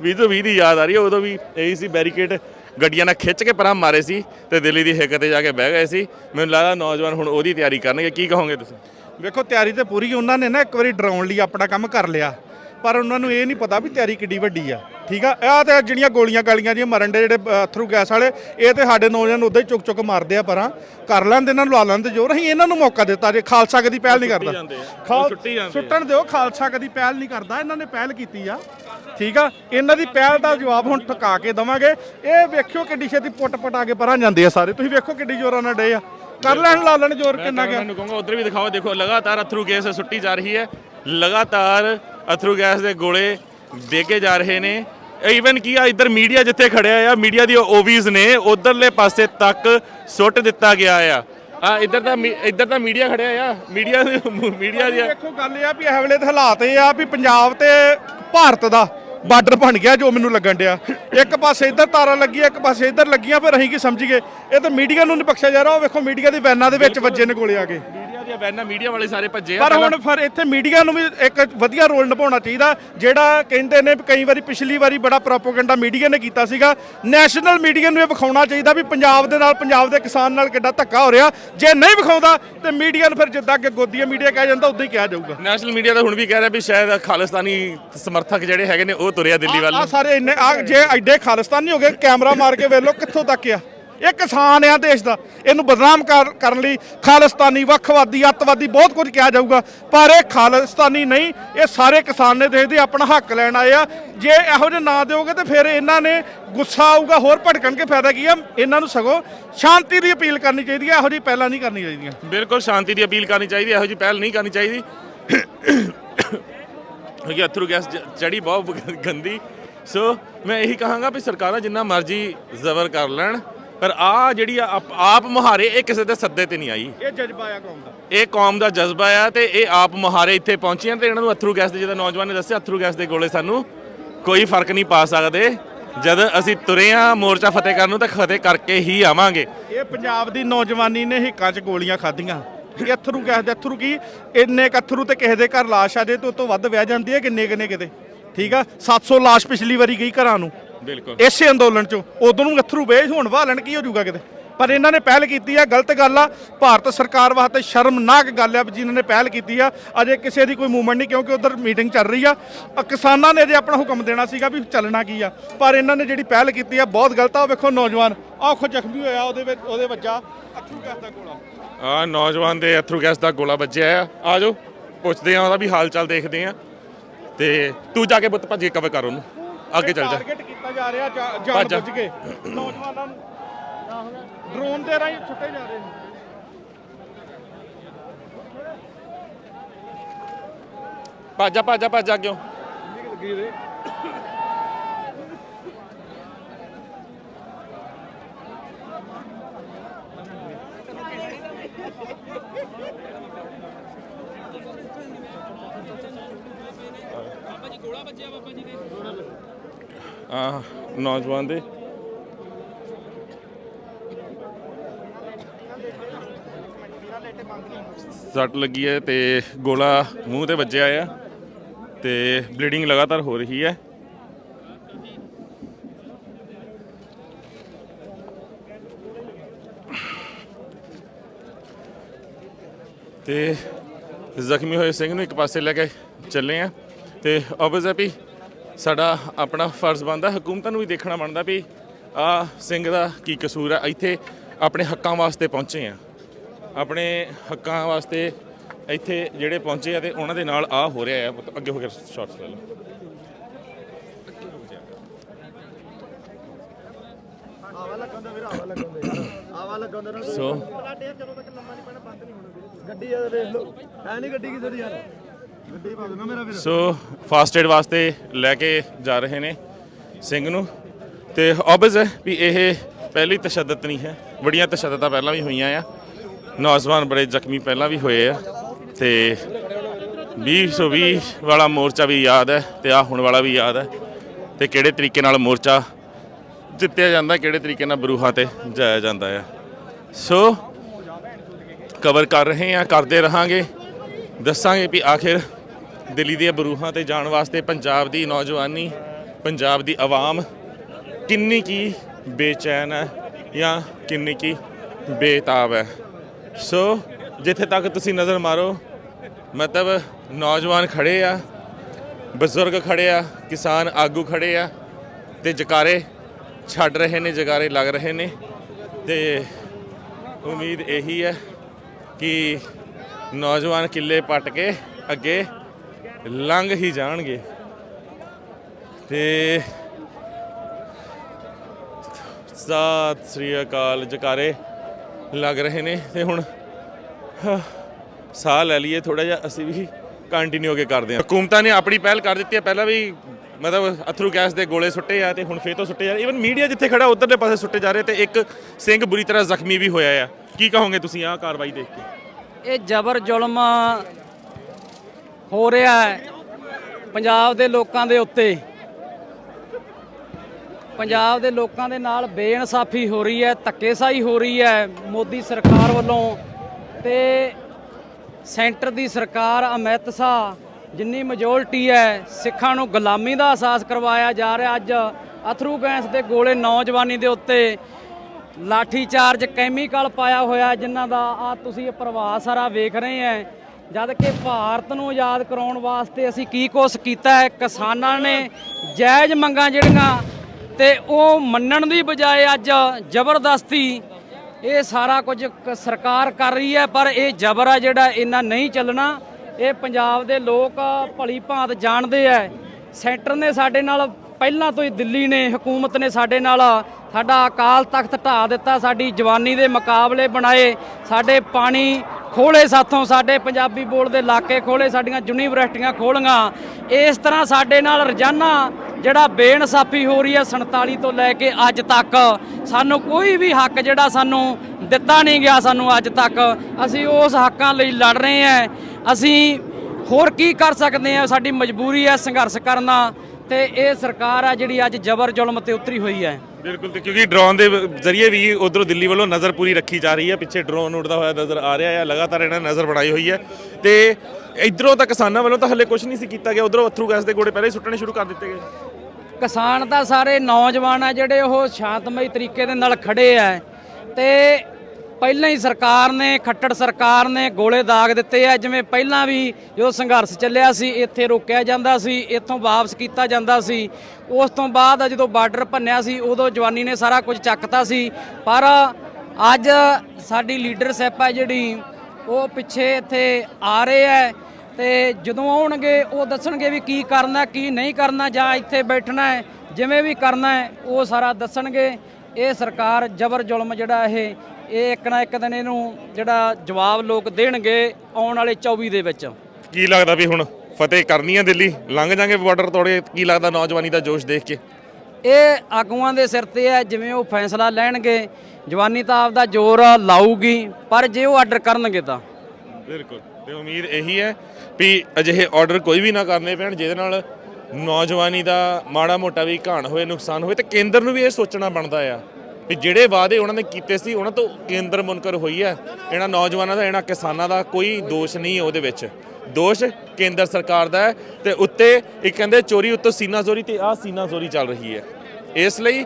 ਵੀਹ ਤੋਂ ਵੀਹ ਦੀ ਯਾਦ ਆ ਰਹੀ ਹੈ, ਉਦੋਂ ਵੀ ਇਹੀ ਸੀ ਬੈਰੀਕੇਡ ਗੱਡੀਆਂ ਨਾਲ ਖਿੱਚ ਕੇ ਪਰਾਂ ਮਾਰੇ ਸੀ ਤੇ ਦਿੱਲੀ ਦੀ ਹਿੱਕ ਤੇ ਜਾ ਕੇ ਬਹਿ ਗਏ ਸੀ। ਮੈਨੂੰ ਲੱਗਦਾ ਨੌਜਵਾਨ ਹੁਣ ਉਹਦੀ ਤਿਆਰੀ ਕਰਨਗੇ। ਕੀ ਕਹੋਗੇ ਤੁਸੀਂ? ਵੇਖੋ, ਤਿਆਰੀ ਤੇ ਪੂਰੀ ਉਹਨਾਂ ਨੇ ਨਾ ਇੱਕ ਵਾਰੀ ਡਰਾਉਣ ਲਈ ਆਪਣਾ ਕੰਮ ਕਰ ਲਿਆ। ਪਰ ਉਹਨਾਂ ਨੂੰ ਇਹ ਨਹੀਂ ਪਤਾ ਵੀ ਤਿਆਰੀ ਕਿੱਡੀ ਵੱਡੀ ਆ। ਠੀਕ ਆ? ਇਹ ਤੇ ਜਿਹੜੀਆਂ ਗੋਲੀਆਂ ਗਾਲੀਆਂ ਜਿਹੜੀਆਂ ਮਰਨ ਦੇ ਜਿਹੜੇ ਅਥਰੂ ਗੈਸ ਵਾਲੇ ਇਹ ਤੇ ਸਾਡੇ ਨੌਜਵਾਨ ਉਦਾਂ ਹੀ ਚੁੱਕ ਚੁੱਕ ਮਾਰਦੇ ਆ ਪਰਾਂ। ਕਰ ਲੈਂਦੇ ਇਹਨਾਂ ਨੂੰ ਲਾ ਲੈਂਦੇ ਜੋਰ। ਅਸੀਂ ਇਹਨਾਂ ਨੂੰ ਮੌਕਾ ਦਿੱਤਾ ਜੇ ਖਾਲਸਾ ਕਦੀ ਪਹਿਲ ਨਹੀਂ ਕਰਦਾ। ਸੁੱਟਣ ਦਿਓ ਖਾਲਸਾ ਕਦੀ ਪਹਿਲ ਨਹੀਂ ਕਰਦਾ। ਇਹਨਾਂ ਨੇ ਪਹਿਲ ਕੀਤੀ ਆ। ਠੀਕ ਆ? ਇਹਨਾਂ ਦੀ ਪਹਿਲ ਦਾ ਜਵਾਬ ਹੁਣ ਠਕਾ ਕੇ ਦਵਾਂਗੇ। ਇਹ ਵੇਖਿਓ ਕਿੱਡੀ ਛੇਤੀ ਪੁੱਟ ਪੁੱਟ ਕੇ ਪਰਾਂ ਜਾਂਦੇ ਆ ਸਾਰੇ। ਤੁਸੀਂ ਵੇਖੋ ਕਿੱਡੀ ਜ਼ੋਰਾਂ ਨਾਲ ਡੇ ਆ। ਕਰ ਲੈਣ ਲਾ ਲੈਣ ਜ਼ੋਰ ਕਿੰਨਾ ਗਿਆ ਮੈਨੂੰ ਕਹੂੰਗਾ ਉਧਰ ਵੀ ਦਿਖਾਓ। ਦੇਖੋ ਲਗਾਤਾਰ ਅਥਰੂ ਗੈਸ ਸੁੱਟੀ ਜਾ ਰਹੀ ਹੈ। ਲਗਾਤਾਰ ਅਥਰੂ ਗੈਸ ਦੇ ਗੋਲੇ ਦੇਕੇ ਜਾ ਰਹੇ ਨੇ। ਈਵਨ ਕੀ ਆ ਇੱਧਰ ਮੀਡੀਆ ਜਿੱਥੇ ਖੜਿਆ ਆ ਮੀਡੀਆ ਦੀ ਓਵੀਜ਼ ਨੇ ਉਧਰਲੇ ਪਾਸੇ ਤੱਕ ਸੁੱਟ ਦਿੱਤਾ ਗਿਆ ਆ। ਆ ਇੱਧਰ ਦਾ ਮੀ- ਇੱਧਰ ਦਾ ਮੀਡੀਆ ਖੜਿਆ ਆ। ਮੀਡੀਆ ਮੀਡੀਆ ਦੀ ਦੇਖੋ ਗੱਲ ਇਹ ਆ ਵੀ ਇਹ ਵੇਲੇ ਦੇ ਹਾਲਾਤ ਇਹ ਆ ਵੀ ਪੰਜਾਬ ਤੇ ਭਾਰਤ ਦਾ ਬਾਰਡਰ ਬਣ ਗਿਆ ਜੋ ਮੈਨੂੰ ਲੱਗਣ ਡਿਆ। ਇੱਕ ਪਾਸੇ ਇੱਧਰ ਤਾਰਾਂ ਲੱਗੀਆਂ ਇੱਕ ਪਾਸੇ ਇੱਧਰ ਲੱਗੀਆਂ ਫਿਰ ਅਸੀਂ ਕੀ ਸਮਝੀਏ? ਇਹ ਤਾਂ ਮੀਡੀਆ ਨੂੰ ਨਹੀਂ ਬਖਸ਼ਿਆ ਜਾ ਰਿਹਾ। ਉਹ ਵੇਖੋ ਮੀਡੀਆ ਦੀ ਵੈਨਾਂ ਦੇ ਵਿੱਚ ਵੱਜੇ ਨੇ ਗੋਲੇ ਆ ਕੇ। ਦੀਆਂ ਬੈਨਾਂ ਮੀਡੀਆ ਵਾਲੇ ਸਾਰੇ ਭੱਜੇ ਆ ਪਰ ਹੁਣ ਫਿਰ ਇੱਥੇ ਮੀਡੀਆ ਨੂੰ ਵੀ ਇੱਕ ਵਧੀਆ ਰੋਲ ਨਿਭਾਉਣਾ ਚਾਹੀਦਾ ਜਿਹੜਾ ਕਹਿੰਦੇ ਨੇ ਕਈ ਵਾਰੀ ਪਿਛਲੀ ਵਾਰੀ ਬੜਾ ਪ੍ਰੋਪਗੈਂਡਾ ਮੀਡੀਆ ਨੇ ਕੀਤਾ ਸੀਗਾ। ਨੈਸ਼ਨਲ ਮੀਡੀਆ ਨੂੰ ਇਹ ਵਿਖਾਉਣਾ ਚਾਹੀਦਾ ਵੀ ਪੰਜਾਬ ਦੇ ਨਾਲ ਪੰਜਾਬ ਦੇ ਕਿਸਾਨ ਨਾਲ ਕਿੱਡਾ ਧੱਕਾ ਹੋ ਰਿਹਾ। ਜੇ ਨਹੀਂ ਵਿਖਾਉਂਦਾ ਤੇ ਮੀਡੀਆ ਨੂੰ ਫਿਰ ਜਿੱਦਾਂ ਅੱਗੇ ਗੋਦੀਆ ਮੀਡੀਆ ਕਹਿ ਜਾਂਦਾ ਉਦਾਂ ਹੀ ਕਿਹਾ ਜਾਊਗਾ। ਨੈਸ਼ਨਲ ਮੀਡੀਆ ਤਾਂ ਹੁਣ ਵੀ ਕਹਿ ਰਿਹਾ ਵੀ ਸ਼ਾਇਦ ਖਾਲਿਸਤਾਨੀ ਸਮਰਥਕ ਜਿਹੜੇ ਹੈਗੇ ਨੇ ਉਹ ਤੁਰਿਆ ਦਿੱਲੀ ਵੱਲ ਆ। ਸਾਰੇ ਇੰਨੇ ਆ ਜੇ ਐਡੇ ਖਾਲਿਸਤਾਨੀ ਹੋ ਗਏ ਕੈਮਰਾ ਮਾਰ ਕੇ ਵੇਖ ਲਓ ਕਿੱਥੋਂ ਤੱਕ ਆ। ਇਹ ਕਿਸਾਨ ਆ ਦੇਸ਼ ਦਾ। ਇਹਨੂੰ ਬਦਨਾਮ ਕਰ- ਕਰਨ ਲਈ ਖਾਲਿਸਤਾਨੀ, ਵੱਖਵਾਦੀ, ਅੱਤਵਾਦੀ ਬਹੁਤ ਕੁਝ ਕਿਹਾ ਜਾਊਗਾ, ਪਰ ਇਹ ਖਾਲਿਸਤਾਨੀ ਨਹੀਂ, ਇਹ ਸਾਰੇ ਕਿਸਾਨ ਨੇ ਦੇਸ਼ ਦੇ ਆਪਣਾ ਹੱਕ ਲੈਣ ਆਏ ਆ। ਜੇ ਇਹੋ ਜਿਹੇ ਨਾ ਦਿਓਗੇ ਤੇ ਫਿਰ ਇਹਨਾਂ ਨੇ ਗੁੱਸਾ ਆਊਗਾ, ਹੋਰ ਭਟਕਣ ਕੇ ਫਾਇਦਾ ਕੀ ਆ? ਇਹਨਾਂ ਨੂੰ ਸਗੋਂ ਸ਼ਾਂਤੀ ਦੀ ਅਪੀਲ ਕਰਨੀ ਚਾਹੀਦੀ ਹੈ ਇਹੋ ਜਿਹੀ ਪਹਿਲਾਂ ਨਹੀਂ ਕਰਨੀ ਚਾਹੀਦੀਆਂ। ਬਿਲਕੁਲ ਸ਼ਾਂਤੀ ਦੀ ਅਪੀਲ ਕਰਨੀ ਚਾਹੀਦੀ, ਇਹੋ ਜਿਹੀ ਪਹਿਲ ਨਹੀਂ ਕਰਨੀ ਚਾਹੀਦੀ। ਕਿਉਂਕਿ ਅਥਰੂ ਗੈਸ ਚੜੀ ਬਹੁਤ ਗੰਦੀ। ਸੋ ਮੈਂ ਇਹੀ ਕਹਾਂਗਾ ਵੀ ਸਰਕਾਰਾਂ ਜਿੰਨਾ ਮਰਜ਼ੀ ਜ਼ਬਰ ਕਰ ਲੈਣ। ਪਰ ਆ ਜਿਹੜੀ ਆ ਆਪ- ਆਪ ਮੁਹਾਰੇ ਇਹ ਕਿਸੇ ਦੇ ਸੱਦੇ ਤੇ ਨਹੀਂ ਆਈ। ਇਹ ਜਜ਼ਬਾ ਆ ਕੌਮ ਦਾ। ਇਹ ਕੌਮ ਦਾ ਜਜ਼ਬਾ ਆ ਤੇ ਇਹ ਆਪ ਮੁਹਾਰੇ ਇੱਥੇ ਪਹੁੰਚੀਆਂ ਤੇ ਇਹਨਾਂ ਨੂੰ ਅਥਰੂ ਗੈਸ ਦੇ ਜਿਹਦਾ ਨੌਜਵਾਨ ਨੇ ਦੱਸਿਆ ਅਥਰੂ ਗੈਸ ਦੇ ਗੋਲੇ ਸਾਨੂੰ ਕੋਈ ਫ਼ਰਕ ਨਹੀਂ ਪਾ ਸਕਦੇ। ਜਦ ਅਸੀਂ ਤੁਰੇ ਆ ਮੋਰਚਾ ਫਤਿਹ ਕਰਨ ਨੂੰ ਤਾਂ ਫਤਿਹ ਕਰਕੇ ਹੀ ਆਵਾਂਗੇ। ਇਹ ਪੰਜਾਬ ਦੀ ਨੌਜਵਾਨੀ ਨੇ ਹਿੱਕਾਂ 'ਚ ਗੋਲੀਆਂ ਖਾਧੀਆਂ। ਇਹ ਅਥਰੂ ਕਹਿ ਦੇ ਅਥਰੂ ਕੀ? ਇੰਨੇ ਕੁ ਅਥਰੂ ਤੇ ਕਿਸੇ ਦੇ ਘਰ ਲਾਸ਼ ਆ ਜੇ ਤੇ ਉਹ ਤੋਂ ਵੱਧ ਵਹਿ ਜਾਂਦੀ ਹੈ ਕਿੰਨੇ ਕਿੰਨੇ ਕਿਤੇ? ਠੀਕ ਆ? 700 ਲਾਸ਼ ਪਿਛਲੀ ਵਾਰੀ ਗਈ ਘਰਾਂ ਨੂੰ। ਬਿਲਕੁਲ। ਇਸੇ ਅੰਦੋਲਨ 'ਚ। ਉਦੋਂ ਨੂੰ ਅਥਰੂ ਵੇਜ ਹੁਣ ਵਾਲਣ ਕੀ ਹੋ ਜਾਊਗਾ ਕਿਤੇ? ਪਰ ਇਹਨਾਂ ਨੇ ਪਹਿਲ ਕੀਤੀ ਆ ਗਲਤ ਗੱਲ ਆ। ਭਾਰਤ ਸਰਕਾਰ ਵਾਸਤੇ ਸ਼ਰਮਨਾਕ ਗੱਲ ਆ ਜਿਨ੍ਹਾਂ ਨੇ ਪਹਿਲ ਕੀਤੀ ਆ। ਅਜੇ ਕਿਸੇ ਦੀ ਕੋਈ ਮੂਵਮੈਂਟ ਨਹੀਂ ਕਿਉਂਕਿ ਉਧਰ ਮੀਟਿੰਗ ਚੱਲ ਰਹੀ ਆ। ਕਿਸਾਨਾਂ ਨੇ ਅਜੇ ਆਪਣਾ ਹੁਕਮ ਦੇਣਾ ਸੀਗਾ ਵੀ ਚੱਲਣਾ ਕੀ ਆ। ਪਰ ਇਹਨਾਂ ਨੇ ਜਿਹੜੀ ਪਹਿਲ ਕੀਤੀ ਆ ਬਹੁਤ ਗਲਤ ਆ। ਉਹ ਵੇਖੋ ਨੌਜਵਾਨ ਆਖੋ ਜ਼ਖਮੀ ਹੋਇਆ ਉਹਦੇ ਵਿੱਚ ਉਹਦੇ ਵੱਜਾ ਅਥਰੂ ਗੈਸ ਦਾ ਗੋਲਾ। ਆ ਨੌਜਵਾਨ ਦੇ ਅਥਰੂ ਗੈਸ ਦਾ ਗੋਲਾ ਵੱਜਿਆ ਆ। ਆ ਜਾਓ ਪੁੱਛਦੇ ਆ ਉਹਦਾ ਵੀ ਹਾਲ ਚਾਲ ਦੇਖਦੇ ਆ। ਤੇ ਤੂੰ ਜਾ ਕੇ ਪੁੱਤ ਭੱਜ ਕੇ ਕਵਰ ਕਰ ਉਹਨੂੰ। ਅੱਗੇ ਚੱਲ ਜਾ। ਟਾਰਗੇਟ ਕੀਤਾ ਜਾ ਰਿਹਾ ਜਾ- ਜਾਣ ਭੱਜ ਜਾ। ਬੁੱਝ ਕੇ ਨੌਜਵਾਨਾਂ ਨੂੰ ਡਰੋਨ ਦੇ ਰਾਹੀਂ ਛੁੱਟੇ ਜਾ ਰਹੇ ਨੇ। ਭੱਜ ਜਾ ਭੱਜ ਜਾ ਭੱਜ ਜਾ ਕਿਉਂ ਬਾਬਾ ਜੀ ਗੋਲਾ ਵੱਜਿਆ ਬਾਬਾ ਜੀ ਦੇ। ਆ ਨੌਜਵਾਨ ਦੇ। ਸੱਟ ਲੱਗੀ ਹੈ ਤੇ ਗੋਲਾ ਮੂੰਹ ਤੇ ਵੱਜਿਆ ਆ ਤੇ ਬਲੀਡਿੰਗ ਲਗਾਤਾਰ ਹੋ ਰਹੀ ਹੈ। ਤੇ ਜ਼ਖਮੀ ਹੋਏ ਸਿੰਘ ਨੂੰ ਇੱਕ ਪਾਸੇ ਲੈ ਕੇ ਚੱਲੇ ਆ ਤੇ ਆਬਵੀਅਸ ਹੈ ਵੀ ਸਾਡਾ ਆਪਣਾ ਫਰਜ਼ ਬਣਦਾ ਹਕੂਮਤਾਂ ਨੂੰ ਵੀ ਦੇਖਣਾ ਬਣਦਾ ਵੀ ਆ ਸਿੰਘ ਦਾ ਕੀ ਕਸੂਰ ਹੈ ਇੱਥੇ ਆਪਣੇ ਹੱਕਾਂ ਵਾਸਤੇ ਪਹੁੰਚੇ ਆ। ਆਪਣੇ ਹੱਕਾਂ ਵਾਸਤੇ ਇੱਥੇ ਜਿਹੜੇ ਪਹੁੰਚੇ ਆ ਤੇ ਉਹਨਾਂ ਦੇ ਨਾਲ ਆ ਹੋ ਰਿਹਾ ਆ। ਅੱਗੇ ਹੋ ਕੇ ਸ਼ਾਰਟਸ ਲੈ ਲਓ। ਸੋ ਗੱਡੀ ਆ ਵੇਖ ਲਓ। ਹੈ ਨਹੀਂ ਗੱਡੀ ਕਿਸੇ ਦੀ ਯਾਰ। ਸੋ ਫਾਸਟ ਏਡ ਵਾਸਤੇ ਲੈ ਕੇ ਜਾ ਰਹੇ ਨੇ ਸਿੰਘ ਨੂੰ ਤੇ ਆਬਵੀਅਸ ਹੈ ਵੀ ਇਹ ਪਹਿਲੀ ਤਸ਼ੱਦਦ ਨਹੀਂ ਹੈ। ਬੜੀਆਂ ਤਸ਼ੱਦਦਾਂ ਪਹਿਲਾਂ ਵੀ ਹੋਈਆਂ ਆ। ਨੌਜਵਾਨ ਬੜੇ ਜ਼ਖਮੀ ਪਹਿਲਾਂ ਵੀ ਹੋਏ ਆ ਤੇ 2020 ਵਾਲਾ ਮੋਰਚਾ ਵੀ ਯਾਦ ਹੈ ਤੇ ਆ ਹੁਣ ਵਾਲਾ ਵੀ ਯਾਦ ਹੈ ਤੇ ਕਿਹੜੇ ਤਰੀਕੇ ਨਾਲ ਮੋਰਚਾ ਜਿੱਤਿਆ ਜਾਂਦਾ, ਕਿਹੜੇ ਤਰੀਕੇ ਨਾਲ ਬਰੂਹਾਂ ਤੇ ਜਾਇਆ ਜਾਂਦਾ ਆ। ਸੋ ਕਵਰ ਕਰ ਰਹੇ ਆ, ਕਰਦੇ ਰਹਾਂਗੇ। ਦੱਸਾਂਗੇ ਵੀ ਆਖਿਰ ਦਿੱਲੀ ਦੀਆਂ ਬਰੂਹਾਂ ਤੇ ਜਾਣ ਵਾਸਤੇ ਪੰਜਾਬ ਦੀ ਨੌਜਵਾਨੀ, ਪੰਜਾਬ ਦੀ ਆਵਾਮ ਕਿੰਨੀ ਕੀ ਬੇਚੈਨ ਹੈ ਜਾਂ ਕਿੰਨੀ ਕੀ ਬੇਤਾਬ ਹੈ। ਸੋ ਜਿੱਥੇ ਤੱਕ ਤੁਸੀਂ ਨਜ਼ਰ ਮਾਰੋ, ਮਤਲਬ ਨੌਜਵਾਨ ਖੜੇ ਆ, ਬਜ਼ੁਰਗ ਖੜੇ ਆ, ਕਿਸਾਨ ਆਗੂ ਖੜੇ ਆ ਤੇ ਜਕਾਰੇ ਛੱਡ ਰਹੇ ਨੇ, ਜਕਾਰੇ ਲੱਗ ਰਹੇ ਨੇ ਤੇ ਉਮੀਦ ਇਹੀ ਹੈ ਕਿ ਨੌਜਵਾਨ ਕਿੱਲੇ ਪੱਟ ਕੇ ਅੱਗੇ ਲੰਘ ਹੀ ਜਾਣਗੇ। ਤੇ ਸਤਿ ਸ੍ਰੀ ਅਕਾਲ ਜਕਾਰੇ ਲੱਗ ਰਹੇ ਨੇ ਤੇ ਹੁਣ ਸਾਹ ਲੈ ਲਈਏ ਥੋੜਾ ਜਿਹਾ, ਅਸੀਂ ਵੀ ਕੰਟੀਨਿਊ ਕੇ ਕਰਦੇ ਹਾਂ। ਹਕੂਮਤਾਂ ਨੇ ਆਪਣੀ ਪਹਿਲ ਕਰ ਦਿੱਤੀ ਹੈ, ਪਹਿਲਾਂ ਵੀ ਮਤਲਬ ਅਥਰੂ ਗੈਸ ਦੇ ਗੋਲੇ ਸੁੱਟੇ ਆ ਤੇ ਹੁਣ ਫੇਰ ਤੋਂ ਸੁੱਟੇ ਜਾ ਰਹੇ। ਇਵਨ ਮੀਡੀਆ ਜਿੱਥੇ ਖੜਾ, ਉਧਰਲੇ ਪਾਸੇ ਸੁੱਟੇ ਜਾ ਰਹੇ ਤੇ ਇੱਕ ਸਿੰਘ ਬੁਰੀ ਤਰ੍ਹਾਂ ਜ਼ਖਮੀ ਵੀ ਹੋਇਆ ਆ। ਕੀ ਕਹੋਗੇ ਤੁਸੀਂ ਆਹ ਕਾਰਵਾਈ ਦੇਖ ਕੇ? ਇਹ ਜ਼ਬਰ ਜ਼ੁਲਮ ਹੋ ਰਿਹਾ ਹੈ। ਪੰਜਾਬ ਦੇ ਲੋਕਾਂ ਦੇ ਉੱਤੇ। ਪੰਜਾਬ ਦੇ ਲੋਕਾਂ ਦੇ ਨਾਲ ਬੇਇਨਸਾਫੀ ਹੋ ਰਹੀ ਹੈ, ਧੱਕੇਸ਼ਾਹੀ ਹੋ ਰਹੀ ਹੈ ਮੋਦੀ ਸਰਕਾਰ ਵੱਲੋਂ ਤੇ ਸੈਂਟਰ ਦੀ ਸਰਕਾਰ ਅਮਿਤ ਸ਼ਾਹ ਜਿੰਨੀ ਮੈਜੋਰਟੀ ਹੈ, ਸਿੱਖਾਂ ਨੂੰ ਗੁਲਾਮੀ ਦਾ ਅਹਿਸਾਸ ਕਰਵਾਇਆ ਜਾ ਰਿਹਾ ਅੱਜ ਅਥਰੂ ਗੈਸ ਦੇ ਗੋਲੇ ਨੌਜਵਾਨੀ ਦੇ ਉੱਤੇ। ਲਾਠੀ ਚਾਰਜ ਕੈਮੀਕਲ ਪਾਇਆ ਹੋਇਆ ਜਿਨ੍ਹਾਂ ਦਾ ਆ ਤੁਸੀਂ ਇਹ ਪ੍ਰਵਾਹ ਸਾਰਾ ਵੇਖ ਰਹੇ ਹੈ। ਜਦ ਕਿ ਭਾਰਤ ਨੂੰ ਆਜ਼ਾਦ ਕਰਾਉਣ ਵਾਸਤੇ ਅਸੀਂ ਕੀ ਕੁਛ ਕੀਤਾ ਹੈ? ਕਿਸਾਨਾਂ ਨੇ ਜਾਇਜ਼ ਮੰਗਾਂ ਜਿਹੜੀਆਂ ਤੇ ਉਹ ਮੰਨਣ ਦੀ ਬਜਾਏ ਅੱਜ ਜ਼ਬਰਦਸਤੀ ਇਹ ਸਾਰਾ ਕੁਝ ਸਰਕਾਰ ਕਰ ਰਹੀ ਹੈ, ਪਰ ਇਹ ਜ਼ਬਰ ਆ ਜਿਹੜਾ ਇੰਨਾ ਨਹੀਂ ਚੱਲਣਾ। ਇਹ ਪੰਜਾਬ ਦੇ ਲੋਕ ਭਲੀ ਭਾਂਤ ਜਾਣਦੇ ਐ ਸੈਂਟਰ ਨੇ ਸਾਡੇ ਨਾਲ ਪਹਿਲਾਂ ਤੋਂ ਹੀ ਦਿੱਲੀ ਨੇ ਹਕੂਮਤ ਨੇ ਸਾਡੇ ਨਾਲ ਸਾਡਾ ਅਕਾਲ ਤਖਤ ਢਾ ਦਿੱਤਾ, ਸਾਡੀ ਜਵਾਨੀ ਦੇ ਮੁਕਾਬਲੇ ਬਣਾਏ, ਸਾਡੇ ਪਾਣੀ ਖੋਲੇ ਸਾਥੋਂ, ਸਾਡੇ ਪੰਜਾਬੀ ਬੋਲਦੇ ਇਲਾਕੇ ਖੋਲੇ, ਸਾਡੀਆਂ ਯੂਨੀਵਰਸਿਟੀਆਂ ਖੋਲੀਆਂ। ਇਸ ਤਰ੍ਹਾਂ ਸਾਡੇ ਨਾਲ ਰੋਜ਼ਾਨਾ ਜਿਹੜਾ ਬੇਇਨਸਾਫੀ ਹੋ ਰਹੀ ਹੈ 47 ਤੋਂ ਲੈ ਕੇ ਅੱਜ ਤੱਕ, ਸਾਨੂੰ ਕੋਈ ਵੀ ਹੱਕ ਜਿਹੜਾ ਸਾਨੂੰ ਦਿੱਤਾ ਨਹੀਂ ਗਿਆ ਸਾਨੂੰ ਅੱਜ ਤੱਕ। ਅਸੀਂ ਉਸ ਹੱਕਾਂ ਲਈ ਲੜ ਰਹੇ ਹਾਂ। ਅਸੀਂ ਹੋਰ ਕੀ ਕਰ ਸਕਦੇ ਹਾਂ? ਸਾਡੀ ਮਜਬੂਰੀ ਹੈ ਸੰਘਰਸ਼ ਕਰਨਾ। ਤੇ ਇਹ ਸਰਕਾਰ ਆ ਜਿਹੜੀ ਅੱਜ ਜ਼ਬਰ ਜ਼ੁਲਮ ਤੇ ਉਤਰੀ ਹੋਈ ਹੈ। ਬਿਲਕੁਲ ਤੇ ਕਿਉਂਕਿ ਡਰੋਨ ਦੇ ਜ਼ਰੀਏ ਵੀ ਉਧਰੋਂ ਦਿੱਲੀ ਵੱਲੋਂ ਨਜ਼ਰ ਪੂਰੀ ਰੱਖੀ ਜਾ ਰਹੀ ਹੈ। ਪਿੱਛੇ ਡਰੋਨ ਉੱਡਦਾ ਹੋਇਆ ਨਜ਼ਰ ਆ ਰਿਹਾ ਹੈ। ਲਗਾਤਾਰ ਇਹਨਾਂ ਨਜ਼ਰ ਬਣਾਈ ਹੋਈ ਹੈ। ਤੇ ਇਧਰੋਂ ਤਾਂ ਕਿਸਾਨਾਂ ਵੱਲੋਂ ਤਾਂ ਹਲੇ ਕੁਝ ਨਹੀਂ ਸੀ ਕੀਤਾ ਗਿਆ। ਉਧਰੋਂ ਅਥਰੂ ਗੈਸ ਦੇ ਗੋਲੇ ਪਹਿਲੇ ਹੀ ਸੁੱਟਣੇ ਸ਼ੁਰੂ ਕਰ ਦਿੱਤੇ ਗਏ। ਕਿਸਾਨ ਤਾਂ ਸਾਰੇ ਨੌਜਵਾਨ ਆ ਜਿਹੜੇ ਉਹ ਸ਼ਾਂਤਮਈ ਤਰੀਕੇ ਦੇ ਨਾਲ ਖੜੇ ਆ। ਤੇ ਪਹਿਲਾਂ ਹੀ ਸਰਕਾਰ ਨੇ, ਖੱਟੜ ਸਰਕਾਰ ਨੇ ਗੋਲੇ ਦਾਗ ਦਿੱਤੇ ਆ, ਜਿਵੇਂ ਪਹਿਲਾਂ ਵੀ ਜਦੋਂ ਸੰਘਰਸ਼ ਚੱਲਿਆ ਸੀ, ਇੱਥੇ ਰੋਕਿਆ ਜਾਂਦਾ ਸੀ, ਇੱਥੋਂ ਵਾਪਸ ਕੀਤਾ ਜਾਂਦਾ ਸੀ। ਉਸ ਤੋਂ ਬਾਅਦ ਜਦੋਂ ਬਾਰਡਰ ਭੰਨਿਆ ਸੀ, ਉਦੋਂ ਜਵਾਨੀ ਨੇ ਸਾਰਾ ਕੁਝ ਚੱਕਤਾ ਸੀ। ਪਰ ਅੱਜ ਸਾਡੀ ਲੀਡਰਸ਼ਿਪ ਹੈ ਜਿਹੜੀ, ਉਹ ਪਿੱਛੇ ਇੱਥੇ ਆ ਰਹੇ ਹੈ ਤੇ ਜਦੋਂ ਆਉਣਗੇ, ਉਹ ਦੱਸਣਗੇ ਵੀ ਕੀ ਕਰਨਾ, ਕੀ ਨਹੀਂ ਕਰਨਾ, ਜਾਂ ਇੱਥੇ ਬੈਠਣਾ ਹੈ, ਜਿਵੇਂ ਵੀ ਕਰਨਾ ਹੈ, ਉਹ ਸਾਰਾ ਦੱਸਣਗੇ। ਇਹ ਸਰਕਾਰ ਜ਼ਬਰ ਜ਼ੁਲਮ ਜਿਹੜਾ ਇਹ ਇਹ ਇੱਕ ਨਾ ਇੱਕ ਦਿਨ ਇਹਨੂੰ ਜਿਹੜਾ ਜਵਾਬ ਲੋਕ ਦੇਣਗੇ ਆਉਣ ਵਾਲੇ 24 ਦੇ ਵਿੱਚ। ਕੀ ਲੱਗਦਾ ਵੀ ਹੁਣ ਫਤਿਹ ਕਰਨੀ ਹੈ ਦਿੱਲੀ? ਲੰਘ ਜਾਗੇ ਬਾਰਡਰ ਤੋੜੇ ਕੀ? ਲੱਗਦਾ ਨੌਜਵਾਨੀ ਦਾ ਜੋਸ਼ ਦੇਖ ਕੇ? ਇਹ ਆਗੂਆਂ ਦੇ ਸਿਰ ਤੇ ਹੈ ਜਿਵੇਂ ਉਹ ਫੈਸਲਾ ਲੈਣਗੇ। ਜਵਾਨੀ ਤਾਂ ਆਪਦਾ ਜ਼ੋਰ ਲਾਊਗੀ ਪਰ ਜੇ ਉਹ ਆਰਡਰ ਕਰਨਗੇ ਤਾਂ। ਬਿਲਕੁਲ। ਤੇ ਉਮੀਦ ਇਹੀ ਹੈ ਵੀ ਅਜਿਹੇ ਆਰਡਰ ਕੋਈ ਵੀ ਨਾ ਕਰਨੇ ਪੈਣ ਜਿਹਦੇ ਨਾਲ ਨੌਜਵਾਨੀ ਦਾ ਮਾੜਾ ਮੋਟਾ ਵੀ ਘਾਣ ਹੋਏ ਨੁਕਸਾਨ ਹੋਵੇ ਤੇ ਕੇਂਦਰ ਨੂੰ ਵੀ ਇਹ ਸੋਚਣਾ ਬਣਦਾ ਆ। ਵੀ ਜਿਹੜੇ ਵਾਅਦੇ ਉਹਨਾਂ ਨੇ ਕੀਤੇ ਸੀ, ਉਹਨਾਂ ਤੋਂ ਕੇਂਦਰ ਮੁਨਕਰ ਹੋਈ ਹੈ। ਇਹਨਾਂ ਨੌਜਵਾਨਾਂ ਦਾ, ਇਹਨਾਂ ਕਿਸਾਨਾਂ ਦਾ ਕੋਈ ਦੋਸ਼ ਨਹੀਂ ਉਹਦੇ ਵਿੱਚ। ਦੋਸ਼ ਕੇਂਦਰ ਸਰਕਾਰ ਦਾ ਹੈ ਤੇ ਉੱਤੇ ਇਹ ਕਹਿੰਦੇ ਚੋਰੀ ਉੱਤੋਂ ਸੀਨਾ ਚੋਰੀ ਤੇ ਆਹ ਸੀਨਾ ਚੋਰੀ ਚੱਲ ਰਹੀ ਹੈ। ਇਸ ਲਈ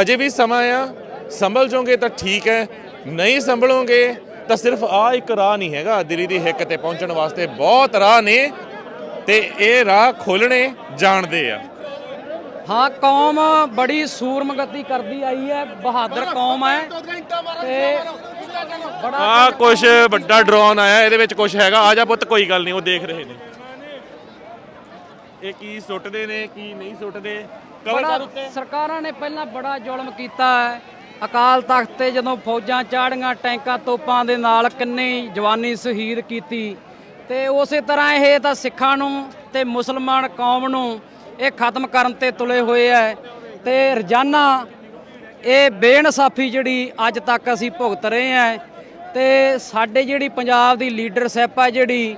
ਹਜੇ ਵੀ ਸਮਾਂ ਆ। ਸੰਭਲ ਜਾਓਗੇ ਤਾਂ ਠੀਕ ਹੈ, ਨਹੀਂ ਸੰਭਲੋਗੇ ਤਾਂ ਸਿਰਫ ਆ ਇੱਕ ਰਾਹ ਨਹੀਂ ਹੈਗਾ। ਦਿੱਲੀ ਦੀ ਹਿੱਕ ਤੇ ਪਹੁੰਚਣ ਵਾਸਤੇ ਬਹੁਤ ਰਾਹ ਨੇ ਤੇ ਇਹ ਰਾਹ ਖੋਲਣੇ ਜਾਣਦੇ ਆ। ਹਾਂ ਕੌਮ ਬੜੀ ਸੂਰਮਗਤੀ ਕਰਦੀ ਆਈ ਹੈ ਬਹਾਦਰ ਕੌਮ ਹੈ। ਤੇ ਆ ਕੁਛ ਵੱਡਾ ਡਰੋਨ ਆਇਆ ਇਹਦੇ ਵਿੱਚ ਕੁਛ ਹੈਗਾ। ਆ ਜਾ ਪੁੱਤ ਕੋਈ ਗੱਲ ਨਹੀਂ ਉਹ ਦੇਖ ਰਹੇ ਨੇ। ਇਹ ਕੀ ਸੁੱਟਦੇ ਨੇ ਕੀ ਨਹੀਂ ਸੁੱਟਦੇ? ਕਵਰ ਕਰ ਬੜਾ ਉੱਤੇ। ਸਰਕਾਰਾਂ ਨੇ ਪਹਿਲਾਂ ਬੜਾ ਜ਼ੁਲਮ ਕੀਤਾ ਹੈ। ਅਕਾਲ ਤਖਤ ਤੇ ਜਦੋਂ ਫੌਜਾਂ ਚਾੜੀਆਂ ਟੈਂਕਾਂ ਤੋਪਾਂ ਦੇ ਨਾਲ ਕਿੰਨੀ ਜਵਾਨੀ ਸ਼ਹੀਦ ਕੀਤੀ। ਤੇ ਉਸੇ ਤਰ੍ਹਾਂ ਇਹ ਤਾਂ ਸਿੱਖਾਂ ਨੂੰ ਤੇ ਮੁਸਲਮਾਨ ਕੌਮ ਨੂੰ ਇਹ ਖਤਮ ਕਰਨ ਤੇ ਤੁਲੇ ਹੋਏ ਐ। ਤੇ ਰੋਜ਼ਾਨਾ ਇਹ ਬੇਇਨਸਾਫੀ ਜਿਹੜੀ ਅੱਜ ਤੱਕ ਅਸੀਂ ਭੁਗਤ ਰਹੇ ਹਾਂ ਤੇ ਸਾਡੇ ਜਿਹੜੀ ਪੰਜਾਬ ਦੀ ਲੀਡਰਸ਼ਿਪ ਆ ਜਿਹੜੀ